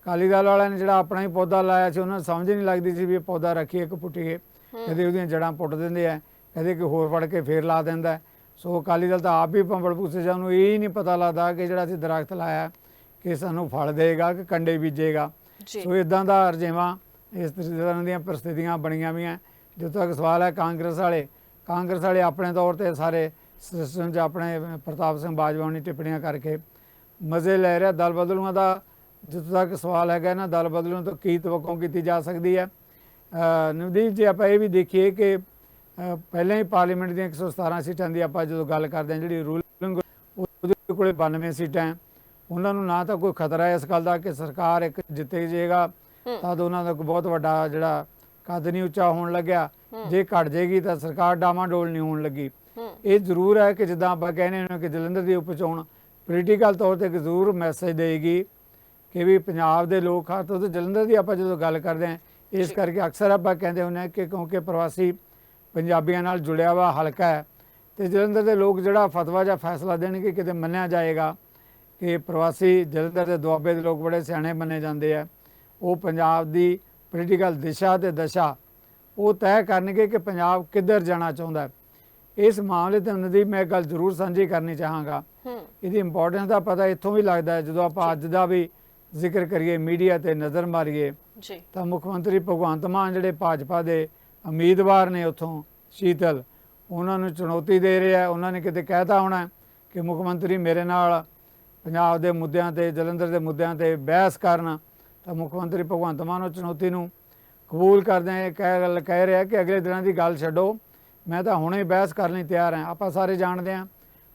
ਅਕਾਲੀ ਦਲ ਵਾਲਿਆਂ ਨੇ ਜਿਹੜਾ ਆਪਣਾ ਹੀ ਪੌਦਾ ਲਾਇਆ ਸੀ ਉਹਨਾਂ ਨੂੰ ਸਮਝ ਨਹੀਂ ਲੱਗਦੀ ਸੀ ਵੀ ਇਹ ਪੌਦਾ ਰੱਖੀਏ ਕਿ ਪੁੱਟੀਏ। ਕਦੇ ਉਹਦੀਆਂ ਜੜਾਂ ਪੁੱਟ ਦਿੰਦੇ ਆ ਕਦੇ ਕਿ ਹੋਰ ਫੜ ਕੇ ਫੇਰ ਲਾ ਦਿੰਦਾ। ਸੋ ਅਕਾਲੀ ਦਲ ਤਾਂ ਆਪ ਹੀ ਪੰਬਲ ਪੂਸੇ ਜਾਂ ਨੂੰ ਇਹ ਹੀ ਨਹੀਂ ਪਤਾ ਲੱਗਦਾ ਕਿ ਜਿਹੜਾ ਅਸੀਂ ਦਰਖਤ ਲਾਇਆ ਕਿ ਸਾਨੂੰ ਫਲ ਦੇਗਾ ਕਿ ਕੰਡੇ ਬੀਜੇਗਾ। ਸੋ ਇਦਾਂ ਦਾ ਅਰਜੇਵਾ ਇਸ ਤਰ੍ਹਾਂ ਦੀਆਂ ਪ੍ਰਸਥਿਤੀਆਂ ਬਣੀਆਂ ਵੀਆਂ ਜਦੋਂ ਤੱਕ ਸਵਾਲ ਹੈ ਕਾਂਗਰਸ ਵਾਲੇ ਕਾਂਗਰਸ ਵਾਲੇ ਆਪਣੇ ਤੌਰ ਤੇ ਸਾਰੇ ਸਿਸਟਮ 'ਚ ਆਪਣੇ ਪ੍ਰਤਾਪ ਸਿੰਘ ਬਾਜਵਾ ਨੇ ਟਿੱਪਣੀਆਂ ਕਰਕੇ ਮਜ਼ੇ ਲੈ ਰਿਹਾ। ਦਲ ਬਦਲੂਆਂ ਦਾ ਜਿੱਥੋਂ ਤੱਕ ਸਵਾਲ ਹੈਗਾ ਨਾ ਦਲ ਬਦਲੂਆਂ ਤੋਂ ਕੀ ਤਵੱਕੋਂ ਕੀਤੀ ਜਾ ਸਕਦੀ ਹੈ? ਨਵਦੀਪ ਜੀ ਆਪਾਂ ਇਹ ਵੀ ਦੇਖੀਏ ਕਿ ਪਹਿਲਾਂ ਹੀ ਪਾਰਲੀਮੈਂਟ ਦੀਆਂ 117 ਸੀਟਾਂ ਦੀ ਆਪਾਂ ਜਦੋਂ ਗੱਲ ਕਰਦੇ ਹਾਂ ਜਿਹੜੀ ਰੂਲਿੰਗ ਉਹਦੇ ਕੋਲੇ 92 ਸੀਟਾਂ ਉਹਨਾਂ ਨੂੰ ਨਾ ਤਾਂ ਕੋਈ ਖਤਰਾ ਹੈ ਇਸ ਗੱਲ ਦਾ ਕਿ ਸਰਕਾਰ ਇੱਕ ਜਿੱਤੇ ਜਾਏਗਾ ਤਦ ਉਹਨਾਂ ਦਾ ਬਹੁਤ ਵੱਡਾ ਜਿਹੜਾ ਕੱਦ ਨਹੀਂ ਉੱਚਾ ਹੋਣ ਲੱਗਿਆ। ਜੇ ਘਟ ਜਾਏਗੀ ਤਾਂ ਸਰਕਾਰ ਡਾਮਾਡੋਲ ਨਹੀਂ ਹੋਣ ਲੱਗੀ। ਇਹ ਜ਼ਰੂਰ ਹੈ ਕਿ ਜਿੱਦਾਂ ਆਪਾਂ ਕਹਿੰਦੇ ਹਾਂ ਕਿ ਜਲੰਧਰ ਦੀ ਉਪਚੋਣ ਪੋਲੀਟੀਕਲ ਤੌਰ ਤੇ ਇੱਕ ਜ਼ਰੂਰ ਮੈਸੇਜ ਦੇਗੀ ਕਿ ਵੀ ਪੰਜਾਬ ਦੇ ਲੋਕ ਖਾਸ ਤੌਰ ਤੇ ਜਲੰਧਰ ਦੀ ਆਪਾਂ ਜਦੋਂ ਗੱਲ ਕਰਦੇ ਹਾਂ ਇਸ ਕਰਕੇ ਅਕਸਰ ਆਪਾਂ ਕਹਿੰਦੇ ਹੁੰਦੇ ਹਾਂ ਕਿ ਕਿਉਂਕਿ ਪ੍ਰਵਾਸੀ ਪੰਜਾਬੀਆਂ ਨਾਲ ਜੁੜਿਆ ਵਾ ਹਲਕਾ ਹੈ ਤੇ ਜਲੰਧਰ ਦੇ ਲੋਕ ਜਿਹੜਾ ਫਤਵਾ ਜਾਂ ਫੈਸਲਾ ਦੇਣਗੇ ਕਿਤੇ ਮੰਨਿਆ ਜਾਏਗਾ ਕਿ ਪ੍ਰਵਾਸੀ ਜਲੰਧਰ ਦੇ ਦੁਆਬੇ ਦੇ ਲੋਕ ਬੜੇ ਸਿਆਣੇ ਮੰਨੇ ਜਾਂਦੇ ਆ। ਉਹ ਪੰਜਾਬ ਦੀ ਪੋਲੀਟੀਕਲ ਦਿਸ਼ਾ ਤੇ ਦਸ਼ਾ ਉਹ ਤੈਅ ਕਰਨਗੇ ਕਿ ਪੰਜਾਬ ਕਿੱਧਰ ਜਾਣਾ ਚਾਹੁੰਦਾ ਹੈ। ਇਸ ਮਾਮਲੇ ਤੇ ਉਹਨਾਂ ਦੀ ਮੈਂ ਗੱਲ ਜ਼ਰੂਰ ਸਾਂਝੀ ਕਰਨੀ ਚਾਹਾਂਗਾ। ਇਹਦੀ ਇੰਪੋਰਟੈਂਸ ਦਾ ਪਤਾ ਇੱਥੋਂ ਵੀ ਲੱਗਦਾ ਹੈ ਜਦੋਂ ਆਪਾਂ ਅੱਜ ਦਾ ਵੀ ਜ਼ਿਕਰ ਕਰੀਏ ਮੀਡੀਆ ਤੇ ਨਜ਼ਰ ਮਾਰੀਏ ਜੀ। ਤਾਂ ਮੁੱਖ ਮੰਤਰੀ ਭਗਵੰਤ ਮਾਨ ਜਿਹੜੇ ਭਾਜਪਾ ਦੇ ਉਮੀਦਵਾਰ ਨੇ ਉਥੋਂ ਸ਼ੀਤਲ ਉਹਨਾਂ ਨੂੰ ਚੁਣੌਤੀ ਦੇ ਰਿਹਾ ਉਹਨਾਂ ਨੇ ਕਿਤੇ ਕਹਿਤਾ ਹੋਣਾ ਕਿ ਮੁੱਖ ਮੰਤਰੀ ਮੇਰੇ ਨਾਲ ਪੰਜਾਬ ਦੇ ਮੁੱਦਿਆਂ ਤੇ ਜਲੰਧਰ ਦੇ ਮੁੱਦਿਆਂ ਤੇ ਬਹਿਸ ਕਰਨ ਤਾਂ ਮੁੱਖ ਮੰਤਰੀ ਭਗਵੰਤ ਮਾਨ ਉਹ ਚੁਣੌਤੀ ਨੂੰ ਕਬੂਲ ਕਰਦੇ ਆ ਕਹਿ ਗੱਲ ਕਹਿ ਰਿਹਾ ਕਿ ਅਗਲੇ ਦਿਨਾਂ ਦੀ ਗੱਲ ਛੱਡੋ। ਮੈਂ ਤਾਂ ਹੁਣੇ ਬਹਿਸ ਕਰਨ ਲਈ ਤਿਆਰ ਹਾਂ। ਆਪਾਂ ਸਾਰੇ ਜਾਣਦੇ ਹਾਂ,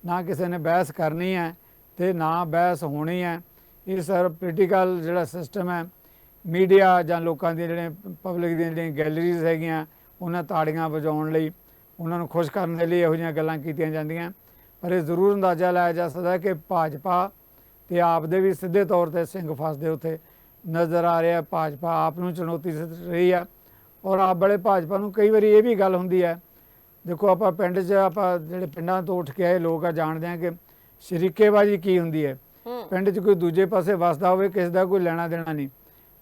ਨਾ ਕਿਸੇ ਨੇ ਬਹਿਸ ਕਰਨੀ ਹੈ ਤੇ ਨਾ ਬਹਿਸ ਹੋਣੀ ਹੈ। ਇਹ ਸਰ ਪੋਲੀਟੀਕਲ ਜਿਹੜਾ ਸਿਸਟਮ ਹੈ ਮੀਡੀਆ ਜਾਂ ਲੋਕਾਂ ਦੀਆਂ ਜਿਹੜੇ ਪਬਲਿਕ ਦੀਆਂ ਜਿਹੜੀਆਂ ਗੈਲਰੀਜ਼ ਹੈਗੀਆਂ, ਉਹਨਾਂ ਤਾੜੀਆਂ ਵਜਾਉਣ ਲਈ, ਉਹਨਾਂ ਨੂੰ ਖੁਸ਼ ਕਰਨ ਦੇ ਲਈ ਇਹੋ ਜਿਹੀਆਂ ਗੱਲਾਂ ਕੀਤੀਆਂ ਜਾਂਦੀਆਂ। ਪਰ ਇਹ ਜ਼ਰੂਰ ਅੰਦਾਜ਼ਾ ਲਾਇਆ ਜਾ ਸਕਦਾ ਕਿ ਭਾਜਪਾ ਤੇ ਆਪ ਦੇ ਵੀ ਸਿੱਧੇ ਤੌਰ ਤੇ ਸਿੰਘ ਫਸਦੇ ਉੱਥੇ ਨਜ਼ਰ ਆ ਰਿਹਾ ਭਾਜਪਾ ਆਪ ਨੂੰ ਚੁਣੌਤੀ ਸਿੱਧ ਰਹੀ ਆ ਔਰ ਆਪ ਵਾਲੇ ਭਾਜਪਾ ਨੂੰ ਕਈ ਵਾਰੀ ਇਹ ਵੀ ਗੱਲ ਹੁੰਦੀ ਹੈ ਦੇਖੋ ਆਪਾਂ ਪਿੰਡ 'ਚ ਆਪਾਂ ਜਿਹੜੇ ਪਿੰਡਾਂ ਤੋਂ ਉੱਠ ਕੇ ਆਏ ਲੋਕ ਆ ਜਾਣਦੇ ਆ ਕਿ ਸ਼ਰੀਕੇਬਾਜ਼ੀ ਕੀ ਹੁੰਦੀ ਹੈ। ਪਿੰਡ 'ਚ ਕੋਈ ਦੂਜੇ ਪਾਸੇ ਵਸਦਾ ਹੋਵੇ ਕਿਸੇ ਦਾ ਕੋਈ ਲੈਣਾ ਦੇਣਾ ਨਹੀਂ।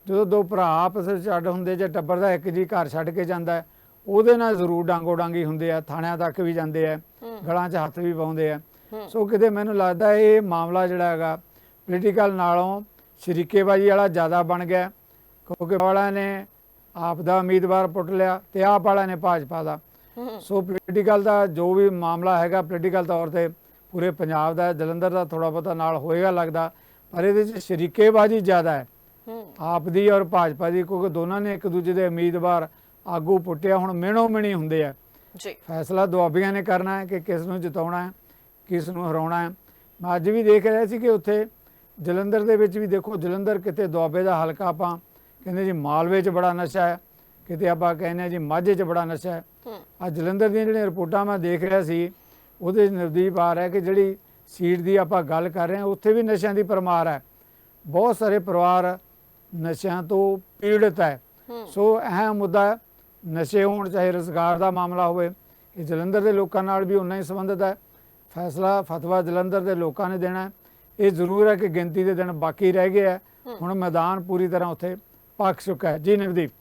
ਜਦੋਂ ਦੋ ਭਰਾ ਆਪਸ ਵਿੱਚ ਅੱਡ ਹੁੰਦੇ ਜਾਂ ਟੱਬਰ ਦਾ ਇੱਕ ਜੀ ਘਰ ਛੱਡ ਕੇ ਜਾਂਦਾ ਉਹਦੇ ਨਾਲ ਜ਼ਰੂਰ ਡਾਂਗੋ ਡਾਂਗੀ ਹੁੰਦੇ ਆ ਥਾਣਿਆਂ ਤੱਕ ਵੀ ਜਾਂਦੇ ਆ ਗਲਾਂ 'ਚ ਹੱਥ ਵੀ ਪਾਉਂਦੇ ਆ। ਸੋ ਕਿਤੇ ਮੈਨੂੰ ਲੱਗਦਾ ਇਹ ਮਾਮਲਾ ਜਿਹੜਾ ਹੈਗਾ ਪੋਲੀਟੀਕਲ ਨਾਲੋਂ ਸ਼ਰੀਕੇਬਾਜ਼ੀ ਵਾਲਾ ਜ਼ਿਆਦਾ ਬਣ ਗਿਆ ਕਿਉਂਕਿ ਵਾਲਿਆਂ ਨੇ ਆਪ ਦਾ ਉਮੀਦਵਾਰ ਪੁੱਟ ਲਿਆ ਤੇ ਆਪ ਵਾਲਿਆਂ ਨੇ ਭਾਜਪਾ ਦਾ। ਸੋ ਪੋਲੀਟੀਕਲ ਦਾ ਜੋ ਵੀ ਮਾਮਲਾ ਹੈਗਾ ਪੋਲੀਟੀਕਲ ਤੌਰ ਤੇ ਪੂਰੇ ਪੰਜਾਬ ਦਾ ਜਲੰਧਰ ਦਾ ਥੋੜਾ ਬਹੁਤਾ ਨਾਲ ਹੋਏਗਾ ਲੱਗਦਾ ਪਰ ਇਹਦੇ ਵਿੱਚ ਸ਼ਰੀਕੇਬਾਜ਼ੀ ਜ਼ਿਆਦਾ ਹੈ। ਆਪ ਦੀ ਔਰ ਭਾਜਪਾ ਦੀ ਕਿਉਂਕਿ ਦੋਨਾਂ ਨੇ ਇੱਕ ਦੂਜੇ ਦੇ ਉਮੀਦਵਾਰ ਆਗੂ ਪੁੱਟਿਆ ਹੁਣ ਮਿਹਣੋ ਮਿਹਣੀ ਹੁੰਦੇ ਆ। ਜੀ। ਫੈਸਲਾ ਦੁਆਬੀਆਂ ਨੇ ਕਰਨਾ ਹੈ ਕਿ ਕਿਸ ਨੂੰ ਜਿਤਾਉਣਾ ਹੈ ਕਿਸ ਨੂੰ ਹਰਾਉਣਾ ਹੈ। ਮੈਂ ਅੱਜ ਵੀ ਦੇਖ ਰਿਹਾ ਸੀ ਕਿ ਉੱਥੇ ਜਲੰਧਰ ਦੇ ਵਿੱਚ ਵੀ ਦੇਖੋ ਜਲੰਧਰ ਕਿਤੇ ਦੁਆਬੇ ਦਾ ਹਲਕਾ ਆਪਾਂ ਕਹਿੰਦੇ ਜੀ ਮਾਲਵੇ 'ਚ ਬੜਾ ਨਸ਼ਾ ਹੈ ਕਿਤੇ ਆਪਾਂ ਕਹਿੰਦੇ ਜੀ ਮਾਝੇ 'ਚ ਬੜਾ ਨਸ਼ਾ ਹੂੰ। ਆ ਜਲੰਧਰ ਦੀਆਂ ਜਿਹੜੀਆਂ ਰਿਪੋਰਟਾਂ ਮੈਂ ਦੇਖ ਰਿਹਾ ਸੀ ਉਹਦੇ ਨਵਦੀਪ ਆ ਰਿਹਾ ਕਿ ਜਿਹੜੀ ਸੀਟ ਦੀ ਆਪਾਂ ਗੱਲ ਕਰ ਰਹੇ ਹਾਂ ਉੱਥੇ ਵੀ ਨਸ਼ਿਆਂ ਦੀ ਪਰਮਾਰ ਹੈ। ਬਹੁਤ ਸਾਰੇ ਪਰਿਵਾਰ ਨਸ਼ਿਆਂ ਤੋਂ ਪੀੜਤ ਹੈ। ਸੋ ਅਹਿਮ ਮੁੱਦਾ ਹੈ, ਨਸ਼ੇ ਹੋਣ ਚਾਹੇ ਰੁਜ਼ਗਾਰ ਦਾ ਮਾਮਲਾ ਹੋਵੇ ਇਹ ਜਲੰਧਰ ਦੇ ਲੋਕਾਂ ਨਾਲ ਵੀ ਉਨਾ ਹੀ ਸੰਬੰਧਿਤ ਹੈ। ਫੈਸਲਾ ਫਤਵਾ ਜਲੰਧਰ ਦੇ ਲੋਕਾਂ ਨੇ ਦੇਣਾ ਹੈ। ਇਹ ਜ਼ਰੂਰ ਹੈ ਕਿ ਗਿਣਤੀ ਦੇ ਦਿਨ ਬਾਕੀ ਰਹਿ ਗਏ ਹੈ। ਹੁਣ ਮੈਦਾਨ ਪੂਰੀ ਤਰ੍ਹਾਂ ਉੱਥੇ ਪੱਕ ਚੁੱਕਾ ਹੈ। ਜੀ ਨਵਦੀਪ।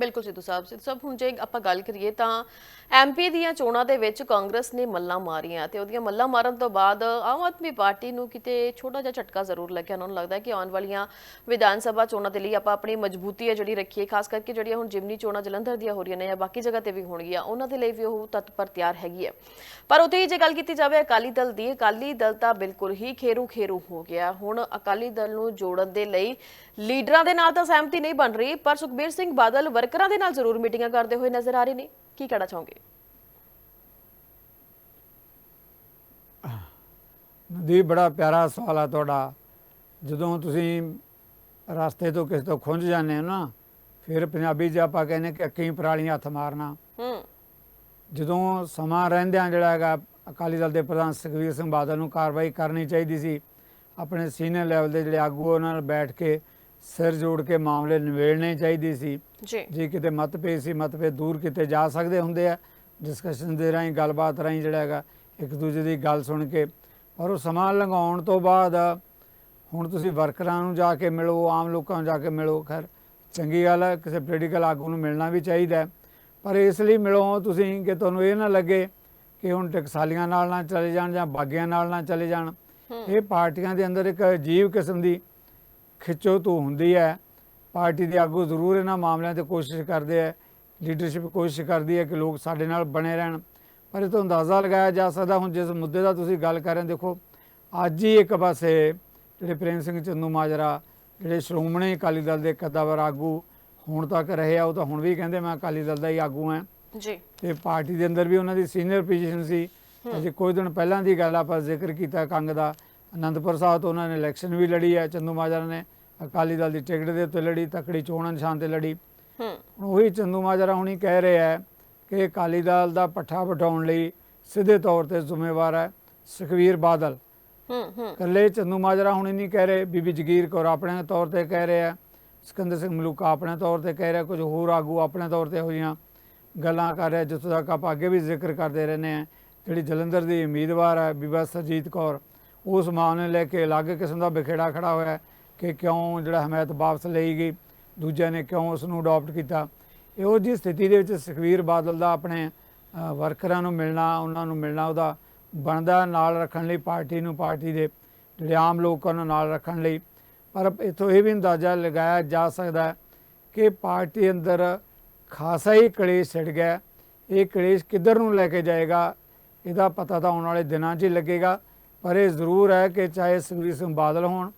ਬਿਲਕੁਲ ਸਿੱਧੂ ਸਾਹਿਬ ਸਿੱਧੂ ਸਾਹਿਬ, ਹੁਣ ਜੇ ਆਪਾਂ ਗੱਲ ਕਰੀਏ ਤਾਂ ਐਮਪੀ ਦੀਆਂ ਚੋਣਾਂ ਦੇ ਵਿੱਚ ਕਾਂਗਰਸ ਨੇ ਮੱਲਾਂ ਮਾਰੀਆਂ ਤੇ ਉਹਦੀਆਂ ਮੱਲਾਂ ਮਾਰਨ ਤੋਂ ਬਾਅਦ ਆਮ ਆਦਮੀ ਪਾਰਟੀ ਨੂੰ ਕਿਤੇ ਛੋਟਾ ਜਿਹਾ ਝਟਕਾ ਜ਼ਰੂਰ ਲੱਗਿਆ ਉਹਨਾਂ ਨੂੰ ਲੱਗਦਾ ਕਿ ਆਉਣ ਵਾਲੀਆਂ ਵਿਧਾਨ ਸਭਾ ਚੋਣਾਂ ਦੇ ਲਈ ਆਪਾਂ ਆਪਣੀ ਮਜ਼ਬੂਤੀ ਹੈ ਜਿਹੜੀ ਰੱਖੀਏ, ਖਾਸ ਕਰਕੇ ਜਿਹੜੀਆਂ ਹੁਣ ਜਿਮਨੀ ਚੋਣਾਂ ਜਲੰਧਰ ਦੀਆਂ ਹੋ ਰਹੀਆਂ ਨੇ ਜਾਂ ਬਾਕੀ ਜਗ੍ਹਾ ਤੇ ਵੀ ਹੋਣਗੀਆਂ, ਉਹਨਾਂ ਦੇ ਲਈ ਵੀ ਉਹ ਤਤਪਰ ਤਿਆਰ ਹੈਗੀ ਹੈ। ਪਰ ਉੱਥੇ ਹੀ ਜੇ ਗੱਲ ਕੀਤੀ ਜਾਵੇ ਅਕਾਲੀ ਦਲ ਦੀ, ਅਕਾਲੀ ਦਲ ਤਾਂ ਬਿਲਕੁਲ ਹੀ ਖੇਰੂ ਖੇਰੂ ਹੋ ਗਿਆ। ਹੁਣ ਅਕਾਲੀ ਦਲ ਨੂੰ ਜੋੜਨ ਦੇ ਲਈ ਲੀਡਰਾਂ ਦੇ ਨਾਲ ਤਾਂ ਸਹਿਮਤੀ ਨਹੀਂ ਬਣ ਰਹੀ, ਪਰ ਸੁਖਬੀਰ ਸਿੰਘ ਬਾਦਲ ਵਰਕਰਾਂ ਦੇ ਨਾਲ ਜ਼ਰੂਰ ਮੀਟਿੰਗਾਂ ਕਰਦੇ ਹੋਏ ਨਜ਼ਰ ਆ ਰਹੇ ਨੇ। ਕੀ ਕਹਿਣਾ ਚਾਹੋਗੇ? ਨਵਦੀਪ ਬੜਾ ਪਿਆਰਾ ਸਵਾਲ ਆ ਤੁਹਾਡਾ। ਜਦੋਂ ਤੁਸੀਂ ਰਸਤੇ ਤੋਂ ਕਿਸੇ ਤੋਂ ਖੁੰਝ ਜਾਂਦੇ ਹੋ ਨਾ ਫਿਰ ਪੰਜਾਬੀ 'ਚ ਆਪਾਂ ਕਹਿੰਦੇ ਕਿ ਅੱਖੀਂ ਪਰਾਲੀਆਂ ਹੱਥ ਮਾਰਨਾ। ਹੂੰ। ਜਦੋਂ ਸਮਾਂ ਰਹਿੰਦਿਆਂ ਜਿਹੜਾ ਹੈਗਾ ਅਕਾਲੀ ਦਲ ਦੇ ਪ੍ਰਧਾਨ ਸੁਖਬੀਰ ਸਿੰਘ ਬਾਦਲ ਨੂੰ ਕਾਰਵਾਈ ਕਰਨੀ ਚਾਹੀਦੀ ਸੀ ਆਪਣੇ ਸੀਨੀਅਰ ਲੈਵਲ ਦੇ ਜਿਹੜੇ ਆਗੂ ਉਹਨਾਂ ਨਾਲ ਬੈਠ ਕੇ ਸਿਰ ਜੋੜ ਕੇ ਮਾਮਲੇ ਨਿਬੇੜਨੇ ਚਾਹੀਦੇ ਸੀ। ਜੀ। ਜੇ ਕਿਤੇ ਮਤਭੇਦ ਸੀ ਮਤਭੇਦ ਦੂਰ ਕੀਤੇ ਜਾ ਸਕਦੇ ਹੁੰਦੇ ਆ। ਡਿਸਕਸ਼ਨ ਦੇ ਰਾਹੀਂ ਗੱਲਬਾਤ ਰਾਹੀਂ ਜਿਹੜਾ ਹੈਗਾ ਇੱਕ ਦੂਜੇ ਦੀ ਗੱਲ ਸੁਣ ਕੇ। ਪਰ ਉਹ ਸਮਾਂ ਲੰਘਾਉਣ ਤੋਂ ਬਾਅਦ ਹੁਣ ਤੁਸੀਂ ਵਰਕਰਾਂ ਨੂੰ ਜਾ ਕੇ ਮਿਲੋ ਆਮ ਲੋਕਾਂ ਨੂੰ ਜਾ ਕੇ ਮਿਲੋ ਖੈਰ ਚੰਗੀ ਗੱਲ ਹੈ ਕਿਸੇ ਪੋਲੀਟੀਕਲ ਆਗੂ ਨੂੰ ਮਿਲਣਾ ਵੀ ਚਾਹੀਦਾ। ਪਰ ਇਸ ਲਈ ਮਿਲੋ ਤੁਸੀਂ ਕਿ ਤੁਹਾਨੂੰ ਇਹ ਨਾ ਲੱਗੇ ਕਿ ਹੁਣ ਟਕਸਾਲੀਆਂ ਨਾਲ ਨਾ ਚਲੇ ਜਾਣ ਜਾਂ ਬਾਗੀਆਂ ਨਾਲ ਨਾ ਚਲੇ ਜਾਣ। ਇਹ ਪਾਰਟੀਆਂ ਦੇ ਅੰਦਰ ਇੱਕ ਅਜੀਬ ਕਿਸਮ ਦੀ ਖਿੱਚੋ ਤੂ ਹੁੰਦੀ ਹੈ। ਪਾਰਟੀ ਦੇ ਆਗੂ ਜ਼ਰੂਰ ਇਹਨਾਂ ਮਾਮਲਿਆਂ ਤੇ ਕੋਸ਼ਿਸ਼ ਕਰਦੇ ਹੈ ਲੀਡਰਸ਼ਿਪ ਕੋਸ਼ਿਸ਼ ਕਰਦੀ ਹੈ ਕਿ ਲੋਕ ਸਾਡੇ ਨਾਲ ਬਣੇ ਰਹਿਣ। ਪਰ ਇਹ ਤੋਂ ਅੰਦਾਜ਼ਾ ਲਗਾਇਆ ਜਾ ਸਕਦਾ ਹੁਣ ਜਿਸ ਮੁੱਦੇ ਦਾ ਤੁਸੀਂ ਗੱਲ ਕਰ ਰਹੇ ਹੋ ਦੇਖੋ ਅੱਜ ਹੀ ਇੱਕ ਪਾਸੇ ਜਿਹੜੇ ਪ੍ਰੇਮ ਸਿੰਘ ਚੰਦੂ ਮਾਜਰਾ ਜਿਹੜੇ ਸ਼੍ਰੋਮਣੀ ਅਕਾਲੀ ਦਲ ਦੇ ਕਦਾਵਰ ਆਗੂ ਹੁਣ ਤੱਕ ਰਹੇ ਆ ਉਹ ਤਾਂ ਹੁਣ ਵੀ ਕਹਿੰਦੇ ਮੈਂ ਅਕਾਲੀ ਦਲ ਦਾ ਹੀ ਆਗੂ ਹਾਂ। ਜੀ। ਤੇ ਪਾਰਟੀ ਦੇ ਅੰਦਰ ਵੀ ਉਹਨਾਂ ਦੀ ਸੀਨੀਅਰ ਪੋਜੀਸ਼ਨ ਸੀ। ਅਜੇ ਕੁਝ ਦਿਨ ਪਹਿਲਾਂ ਦੀ ਗੱਲ ਆਪਾਂ ਜ਼ਿਕਰ ਕੀਤਾ ਕੰਗ ਦਾ। ਅਨੰਦਪੁਰ ਸਾਹਿਬ ਤੋਂ ਉਹਨਾਂ ਨੇ ਇਲੈਕਸ਼ਨ ਵੀ ਲੜੀ ਹੈ ਚੰਦੂ ਮਾਜਰਾ ਨੇ ਅਕਾਲੀ ਦਲ ਦੀ ਟਿਕਟ ਦੇ ਉੱਤੇ ਲੜੀ ਤਕੜੀ ਚੋਣ ਨਿਸ਼ਾਨ ਤੇ ਲੜੀ। ਹੂੰ। ਉਹੀ ਚੰਦੂ ਮਾਜਰਾ ਹੁਣੀ ਕਹਿ ਰਿਹਾ ਹੈ ਕਿ ਅਕਾਲੀ ਦਲ ਦਾ ਪੱਠਾ ਵਟਾਉਣ ਲਈ ਸਿੱਧੇ ਤੌਰ ਤੇ ਜ਼ਿੰਮੇਵਾਰ ਹੈ ਸੁਖਵੀਰ ਬਾਦਲ। ਹੂੰ ਹੂੰ। ਇਕੱਲੇ ਚੰਦੂ ਮਾਜਰਾ ਹੁਣੀ ਨਹੀਂ ਕਹਿ ਰਹੇ ਬੀਬੀ ਜਗੀਰ ਕੌਰ ਆਪਣੇ ਤੌਰ ਤੇ ਕਹਿ ਰਹੇ ਸਿਕੰਦਰ ਸਿੰਘ ਮਲੂਕਾ ਆਪਣੇ ਤੌਰ ਤੇ ਕਹਿ ਰਿਹਾ ਕੁਝ ਹੋਰ ਆਗੂ ਆਪਣੇ ਤੌਰ ਤੇ ਜਿਹੀਆਂ ਗੱਲਾਂ ਕਰ ਰਿਹਾ ਜਿੱਥੋਂ ਤੱਕ ਆਪਾਂ ਅੱਗੇ ਵੀ ਜ਼ਿਕਰ ਕਰਦੇ ਰਹਿੰਦੇ ਆ ਜਿਹੜੀ ਜਲੰਧਰ ਦੀ ਉਮੀਦਵਾਰ ਹੈ ਬੀਬਾ ਸਰਜੀਤ ਕੌਰ ਉਸ ਮਾਮਲੇ ਨੂੰ ਲੈ ਕੇ ਅਲੱਗ ਕਿਸਮ ਦਾ ਵਿਖੇੜਾ ਖੜਾ ਹੋਇਆ ਕਿ ਕਿਉਂ ਜਿਹੜਾ ਹਮਾਇਤ ਵਾਪਸ ਲਈ ਗਈ। ਦੂਜਿਆਂ ਨੇ ਕਿਉਂ ਉਸ ਨੂੰ ਅਡਾਪਟ ਕੀਤਾ। ਇਹੋ ਜੀ ਸਥਿਤੀ ਦੇ ਵਿੱਚ ਸੁਖਵੀਰ ਬਾਦਲ ਦਾ ਆਪਣੇ ਵਰਕਰਾਂ ਨੂੰ ਮਿਲਣਾ, ਉਹਨਾਂ ਨੂੰ ਮਿਲਣਾ ਉਹਦਾ ਬਣਦਾ ਨਾਲ ਰੱਖਣ ਲਈ ਪਾਰਟੀ ਨੂੰ ਪਾਰਟੀ ਦੇ ਜਿਹੜੇ ਆਮ ਲੋਕਾਂ ਨੂੰ ਨਾਲ ਰੱਖਣ ਲਈ। ਪਰ ਇਥੋਂ ਇਹ ਵੀ ਅੰਦਾਜ਼ਾ ਲਗਾਇਆ ਜਾ ਸਕਦਾ ਹੈ ਕਿ ਪਾਰਟੀ ਅੰਦਰ ਖਾਸਾ ਹੀ ਕਲੇਸ਼ ਛਿੜ ਗਿਆ। ਇਹ ਕਲੇਸ਼ ਕਿੱਧਰ ਨੂੰ ਲੈ ਕੇ ਜਾਏਗਾ? ਇਹਦਾ ਪਤਾ ਤਾਂ ਆਉਣ ਵਾਲੇ ਦਿਨਾਂ 'ਚ ਹੀ ਲੱਗੇਗਾ। ਪਰ ਇਹ ਜ਼ਰੂਰ ਹੈ ਕਿ ਚਾਹੇ ਸੁਖਬੀਰ ਸਿੰਘ ਬਾਦਲ ਹੋਣ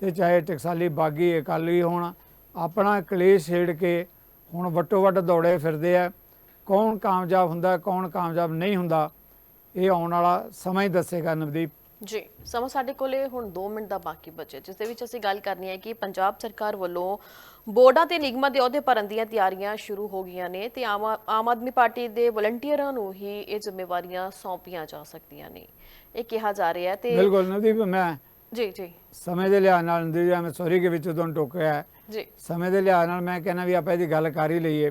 ਤੇ ਚਾਹੇ ਟਕਸਾਲੀ ਬਾਗੀ ਅਕਾਲੀ ਹੋਣ, ਆਪਣਾ ਕਲੇਸ਼ ਛੇੜ ਕੇ ਹੁਣ ਵਟੋ ਵੱਟ ਦੌੜੇ ਫਿਰਦੇ ਆ। ਕੌਣ ਕਾਮਯਾਬ ਹੁੰਦਾ, ਕੌਣ ਕਾਮਯਾਬ ਨਹੀਂ ਹੁੰਦਾ, ਇਹ ਆਉਣ ਵਾਲਾ ਸਮਾਂ ਹੀ ਦੱਸੇਗਾ ਨਵਦੀਪ। ਜੀ, ਸਮਾਂ ਸਾਡੇ ਕੋਲੇ ਹੁਣ 2 ਮਿੰਟ ਦਾ ਬਾਕੀ ਬਚੇ, ਜਿਸ ਦੇ ਵਿੱਚ ਅਸੀਂ ਗੱਲ ਕਰਨੀ ਹੈ ਕਿ ਪੰਜਾਬ ਸਰਕਾਰ ਵੱਲੋਂ ਬੋਰਡਾਂ ਤੇ ਨਿਗਮਾਂ ਦੇ ਅਹੁਦੇ ਭਰਨ ਦੀਆਂ ਤਿਆਰੀਆਂ ਸ਼ੁਰੂ ਹੋ ਗਈਆਂ ਨੇ ਤੇ ਆਮ ਆਮ ਆਦਮੀ ਪਾਰਟੀ ਦੇ ਵਲੰਟੀਅਰਾਂ ਨੂੰ ਹੀ ਇਹ ਜ਼ਿੰਮੇਵਾਰੀਆਂ ਸੌਂਪੀਆਂ ਜਾ ਸਕਦੀਆਂ ਨੇ। ਇਹ ਕਿਹਾ ਜਾ ਰਿਹਾ ਹੈ ਤੇ ਬਿਲਕੁਲ ਨਵਦੀਪ ਮੈਂ ਜੀ ਜੀ। ਸਮੇਂ ਦੇ ਲਿਹਾਜ਼ ਨਾਲ ਨਵਦੀਪ ਜੀ, ਮੈਂ ਸੌਰੀ ਕੇ ਵਿੱਚ ਤੁਹਾਨੂੰ ਟੋਕਿਆ ਹੈ। ਜੀ। ਸਮੇਂ ਦੇ ਲਿਹਾਜ਼ ਨਾਲ ਮੈਂ ਕਹਿੰਦਾ ਵੀ ਆਪਾਂ ਇਹਦੀ ਗੱਲ ਕਰ ਹੀ ਲਈਏ।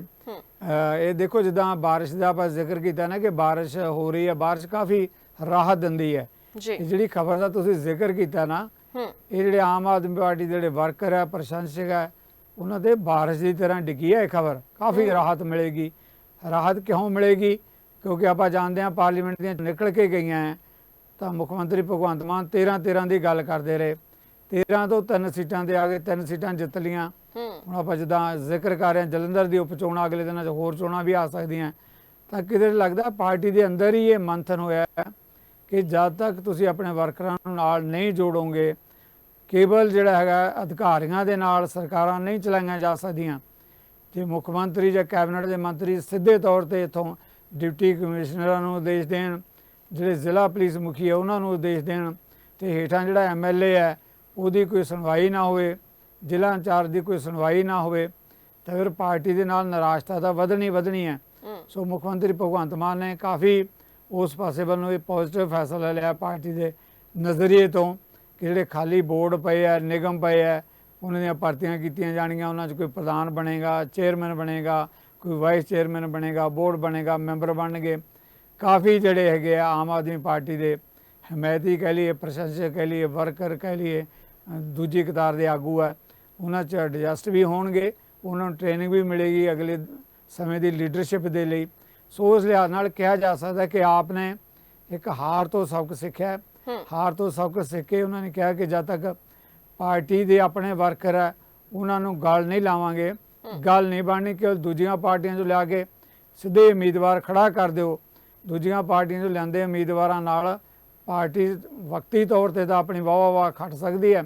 ਇਹ ਦੇਖੋ ਜਿੱਦਾਂ ਬਾਰਿਸ਼ ਦਾ ਆਪਾਂ ਜ਼ਿਕਰ ਕੀਤਾ ਨਾ ਕਿ ਬਾਰਿਸ਼ ਹੋ ਰਹੀ ਹੈ ਬਾਰਿਸ਼ ਕਾਫੀ ਰਾਹਤ ਦਿੰਦੀ ਹੈ। ਜੀ। ਜਿਹੜੀ ਖਬਰ ਦਾ ਤੁਸੀਂ ਜ਼ਿਕਰ ਕੀਤਾ ਨਾ ਇਹ ਜਿਹੜੇ ਆਮ ਆਦਮੀ ਪਾਰਟੀ ਦੇ ਜਿਹੜੇ ਵਰਕਰ ਹੈ ਪ੍ਰਸ਼ੰਸਕ ਹੈ ਉਹਨਾਂ ਦੇ ਬਾਰਿਸ਼ ਦੀ ਤਰ੍ਹਾਂ ਡਿੱਗੀ ਹੈ ਇਹ ਖਬਰ। ਕਾਫੀ ਰਾਹਤ ਮਿਲੇਗੀ। ਰਾਹਤ ਕਿਉਂ ਮਿਲੇਗੀ? ਕਿਉਂਕਿ ਆਪਾਂ ਜਾਣਦੇ ਹਾਂ ਪਾਰਲੀਮੈਂਟ ਦੀਆਂ ਨਿਕਲ ਕੇ ਗਈਆਂ ਹੈ। ਤਾਂ ਮੁੱਖ ਮੰਤਰੀ ਭਗਵੰਤ ਮਾਨ 13 13 ਦੀ ਗੱਲ ਕਰਦੇ ਰਹੇ। 13 ਤੋਂ ਤਿੰਨ ਸੀਟਾਂ ਤੇ ਆ ਗਏ ਤਿੰਨ ਸੀਟਾਂ ਜਿੱਤ ਲੀਆਂ ਹੁਣ ਆਪਾਂ ਜਿੱਦਾਂ ਜ਼ਿਕਰ ਕਰ ਰਹੇ ਹਾਂ ਜਲੰਧਰ ਦੀ ਉਪਚੋਣਾਂ ਅਗਲੇ ਦਿਨਾਂ 'ਚ ਹੋਰ ਚੋਣਾਂ ਵੀ ਆ ਸਕਦੀਆਂ। ਤਾਂ ਕਿਤੇ ਲੱਗਦਾ ਪਾਰਟੀ ਦੇ ਅੰਦਰ ਹੀ ਇਹ ਮੰਥਨ ਹੋਇਆ ਹੈ ਕਿ ਜਦ ਤੱਕ ਤੁਸੀਂ ਆਪਣੇ ਵਰਕਰਾਂ ਨੂੰ ਨਾਲ ਨਹੀਂ ਜੋੜੋਗੇ ਕੇਵਲ ਜਿਹੜਾ ਹੈਗਾ ਅਧਿਕਾਰੀਆਂ ਦੇ ਨਾਲ ਸਰਕਾਰਾਂ ਨਹੀਂ ਚਲਾਈਆਂ ਜਾ ਸਕਦੀਆਂ। ਜੇ ਮੁੱਖ ਮੰਤਰੀ ਜਾਂ ਕੈਬਨਿਟ ਦੇ ਮੰਤਰੀ ਸਿੱਧੇ ਤੌਰ ਤੇ ਇਥੋਂ ਡਿਪਟੀ ਕਮਿਸ਼ਨਰਾਂ ਨੂੰ ਆਦੇਸ਼ ਦੇਣ ਜਿਹੜੇ ਜ਼ਿਲ੍ਹਾ ਪੁਲਿਸ ਮੁਖੀ ਹੈ ਉਹਨਾਂ ਨੂੰ ਆਦੇਸ਼ ਦੇਣ ਤੇ ਹੇਠਾਂ ਜਿਹੜਾ ਐਮਐਲਏ ਹੈ ਉਹਦੀ ਕੋਈ ਸੁਣਵਾਈ ਨਾ ਹੋਵੇ ਜ਼ਿਲ੍ਹਾ ਇੰਚਾਰਜ ਦੀ ਕੋਈ ਸੁਣਵਾਈ ਨਾ ਹੋਵੇ ਤਾਂ ਫਿਰ ਪਾਰਟੀ ਦੇ ਨਾਲ ਨਿਰਾਸ਼ਤਾ ਤਾਂ ਵਧਣੀ ਵਧਣੀ ਹੈ। ਸੋ ਮੁੱਖ ਮੰਤਰੀ ਭਗਵੰਤ ਮਾਨ ਨੇ ਕਾਫੀ ਉਸ ਪਾਸੇ ਵੱਲੋਂ ਇਹ ਪੋਜ਼ਿਟਿਵ ਫੈਸਲਾ ਲਿਆ ਪਾਰਟੀ ਦੇ ਨਜ਼ਰੀਏ ਤੋਂ ਕਿ ਜਿਹੜੇ ਖਾਲੀ ਬੋਰਡ ਪਏ ਆ ਨਿਗਮ ਪਏ ਆ ਉਹਨਾਂ ਦੀਆਂ ਭਰਤੀਆਂ ਕੀਤੀਆਂ ਜਾਣਗੀਆਂ ਉਹਨਾਂ 'ਚ ਕੋਈ ਪ੍ਰਧਾਨ ਬਣੇਗਾ ਚੇਅਰਮੈਨ ਬਣੇਗਾ ਕੋਈ ਵਾਈਸ ਚੇਅਰਮੈਨ ਬਣੇਗਾ ਬੋਰਡ ਬਣੇਗਾ ਮੈਂਬਰ ਬਣਨਗੇ। ਕਾਫੀ ਜਿਹੜੇ ਹੈਗੇ ਆ ਆਮ ਆਦਮੀ ਪਾਰਟੀ ਦੇ ਹਮਾਇਤੀ ਕਹਿ ਲਈਏ ਪ੍ਰਸ਼ੰਸਕ ਕਹਿ ਲਈਏ ਵਰਕਰ ਕਹਿ ਲਈਏ ਦੂਜੀ ਕਤਾਰ ਦੇ ਆਗੂ ਆ ਉਹਨਾਂ 'ਚ ਐਡਜਸਟ ਵੀ ਹੋਣਗੇ ਉਹਨਾਂ ਨੂੰ ਟ੍ਰੇਨਿੰਗ ਵੀ ਮਿਲੇਗੀ ਅਗਲੇ ਸਮੇਂ ਦੀ ਲੀਡਰਸ਼ਿਪ ਦੇ ਲਈ। ਸੋ ਉਸ ਲਿਹਾਜ਼ ਨਾਲ ਕਿਹਾ ਜਾ ਸਕਦਾ ਕਿ ਆਪ ਨੇ ਇੱਕ ਹਾਰ ਤੋਂ ਸਬਕ ਸਿੱਖਿਆ ਹਾਰ ਤੋਂ ਸਬਕ ਸਿੱਖ ਕੇ ਉਹਨਾਂ ਨੇ ਕਿਹਾ ਕਿ ਜਦ ਤੱਕ ਪਾਰਟੀ ਦੇ ਆਪਣੇ ਵਰਕਰ ਹੈ ਉਹਨਾਂ ਨੂੰ ਗੱਲ ਨਹੀਂ ਲਾਵਾਂਗੇ ਗੱਲ ਨਹੀਂ ਬਣਨੀ ਕਿ ਦੂਜੀਆਂ ਪਾਰਟੀਆਂ 'ਚੋਂ ਲਿਆ ਕੇ ਸਿੱਧੇ ਉਮੀਦਵਾਰ ਖੜਾ ਕਰ ਦਿਓ। ਦੂਜੀਆਂ ਪਾਰਟੀਆਂ 'ਚੋਂ ਲੈਂਦੇ ਉਮੀਦਵਾਰਾਂ ਨਾਲ ਪਾਰਟੀ ਵਕਤੀ ਤੌਰ ਤੇ ਤਾਂ ਆਪਣੀ ਵਾਹ ਵਾਹ ਖੱਟ ਸਕਦੀ ਹੈ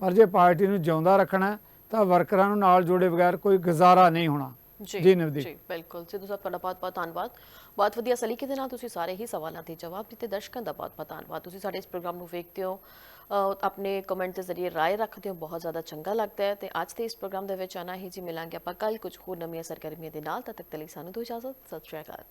ਪਰ ਜੇ ਪਾਰਟੀ ਨੂੰ ਜਿਉਂਦਾ ਰੱਖਣਾ ਹੈ, ਤਾਂ ਵਰਕਰਾਂ ਨੂੰ ਨਾਲ ਜੋੜੇ ਬਗੈਰ ਕੋਈ ਗੁਜ਼ਾਰਾ ਨਹੀਂ ਹੋਣਾ। ਜੀ ਜੀ ਨਵਦੀਪ। ਜੀ ਬਿਲਕੁਲ। ਸਿੱਧੂ ਸਾਹਿਬ ਤੁਹਾਡਾ ਬਹੁਤ ਬਹੁਤ ਧੰਨਵਾਦ। ਬਹੁਤ ਵਧੀਆ ਸਲੀਕੇ ਦੇ ਨਾਲ ਤੁਸੀਂ ਸਾਰੇ ਹੀ ਸਵਾਲਾਂ ਦੇ ਜਵਾਬ ਦਿੱਤੇ। ਦਰਸ਼ਕਾਂ ਦਾ ਬਹੁਤ ਬਹੁਤ ਧੰਨਵਾਦ। ਤੁਸੀਂ ਸਾਡੇ ਇਸ ਪ੍ਰੋਗਰਾਮ ਨੂੰ ਵੇਖਦੇ ਹੋ ਆਪਣੇ ਕਮੈਂਟ ਦੇ ਜ਼ਰੀਏ ਰਾਏ ਰੱਖਦੇ ਹੋ ਬਹੁਤ ਜ਼ਿਆਦਾ ਚੰਗਾ ਲੱਗਦਾ ਹੈ। ਤੇ ਅੱਜ ਦੇ ਇਸ ਪ੍ਰੋਗਰਾਮ ਦੇ ਵਿੱਚ ਆਣਾ ਹੀ ਜੀ ਮਿਲਾਂਗੇ ਆਪਾਂ। ਕੱਲ ਕੁਝ ਹੋਰ ਨਵੀਆਂ ਸਰਗਰਮੀਆਂ ਦੇ ਨਾਲ ਤਦ ਤੱਕ ਲਈ ਸਾਨੂੰ ਦੋ ਇਜਾਜ਼ਤ। ਸਤਿ ਸ਼੍ਰੀ ਅਕਾਲ।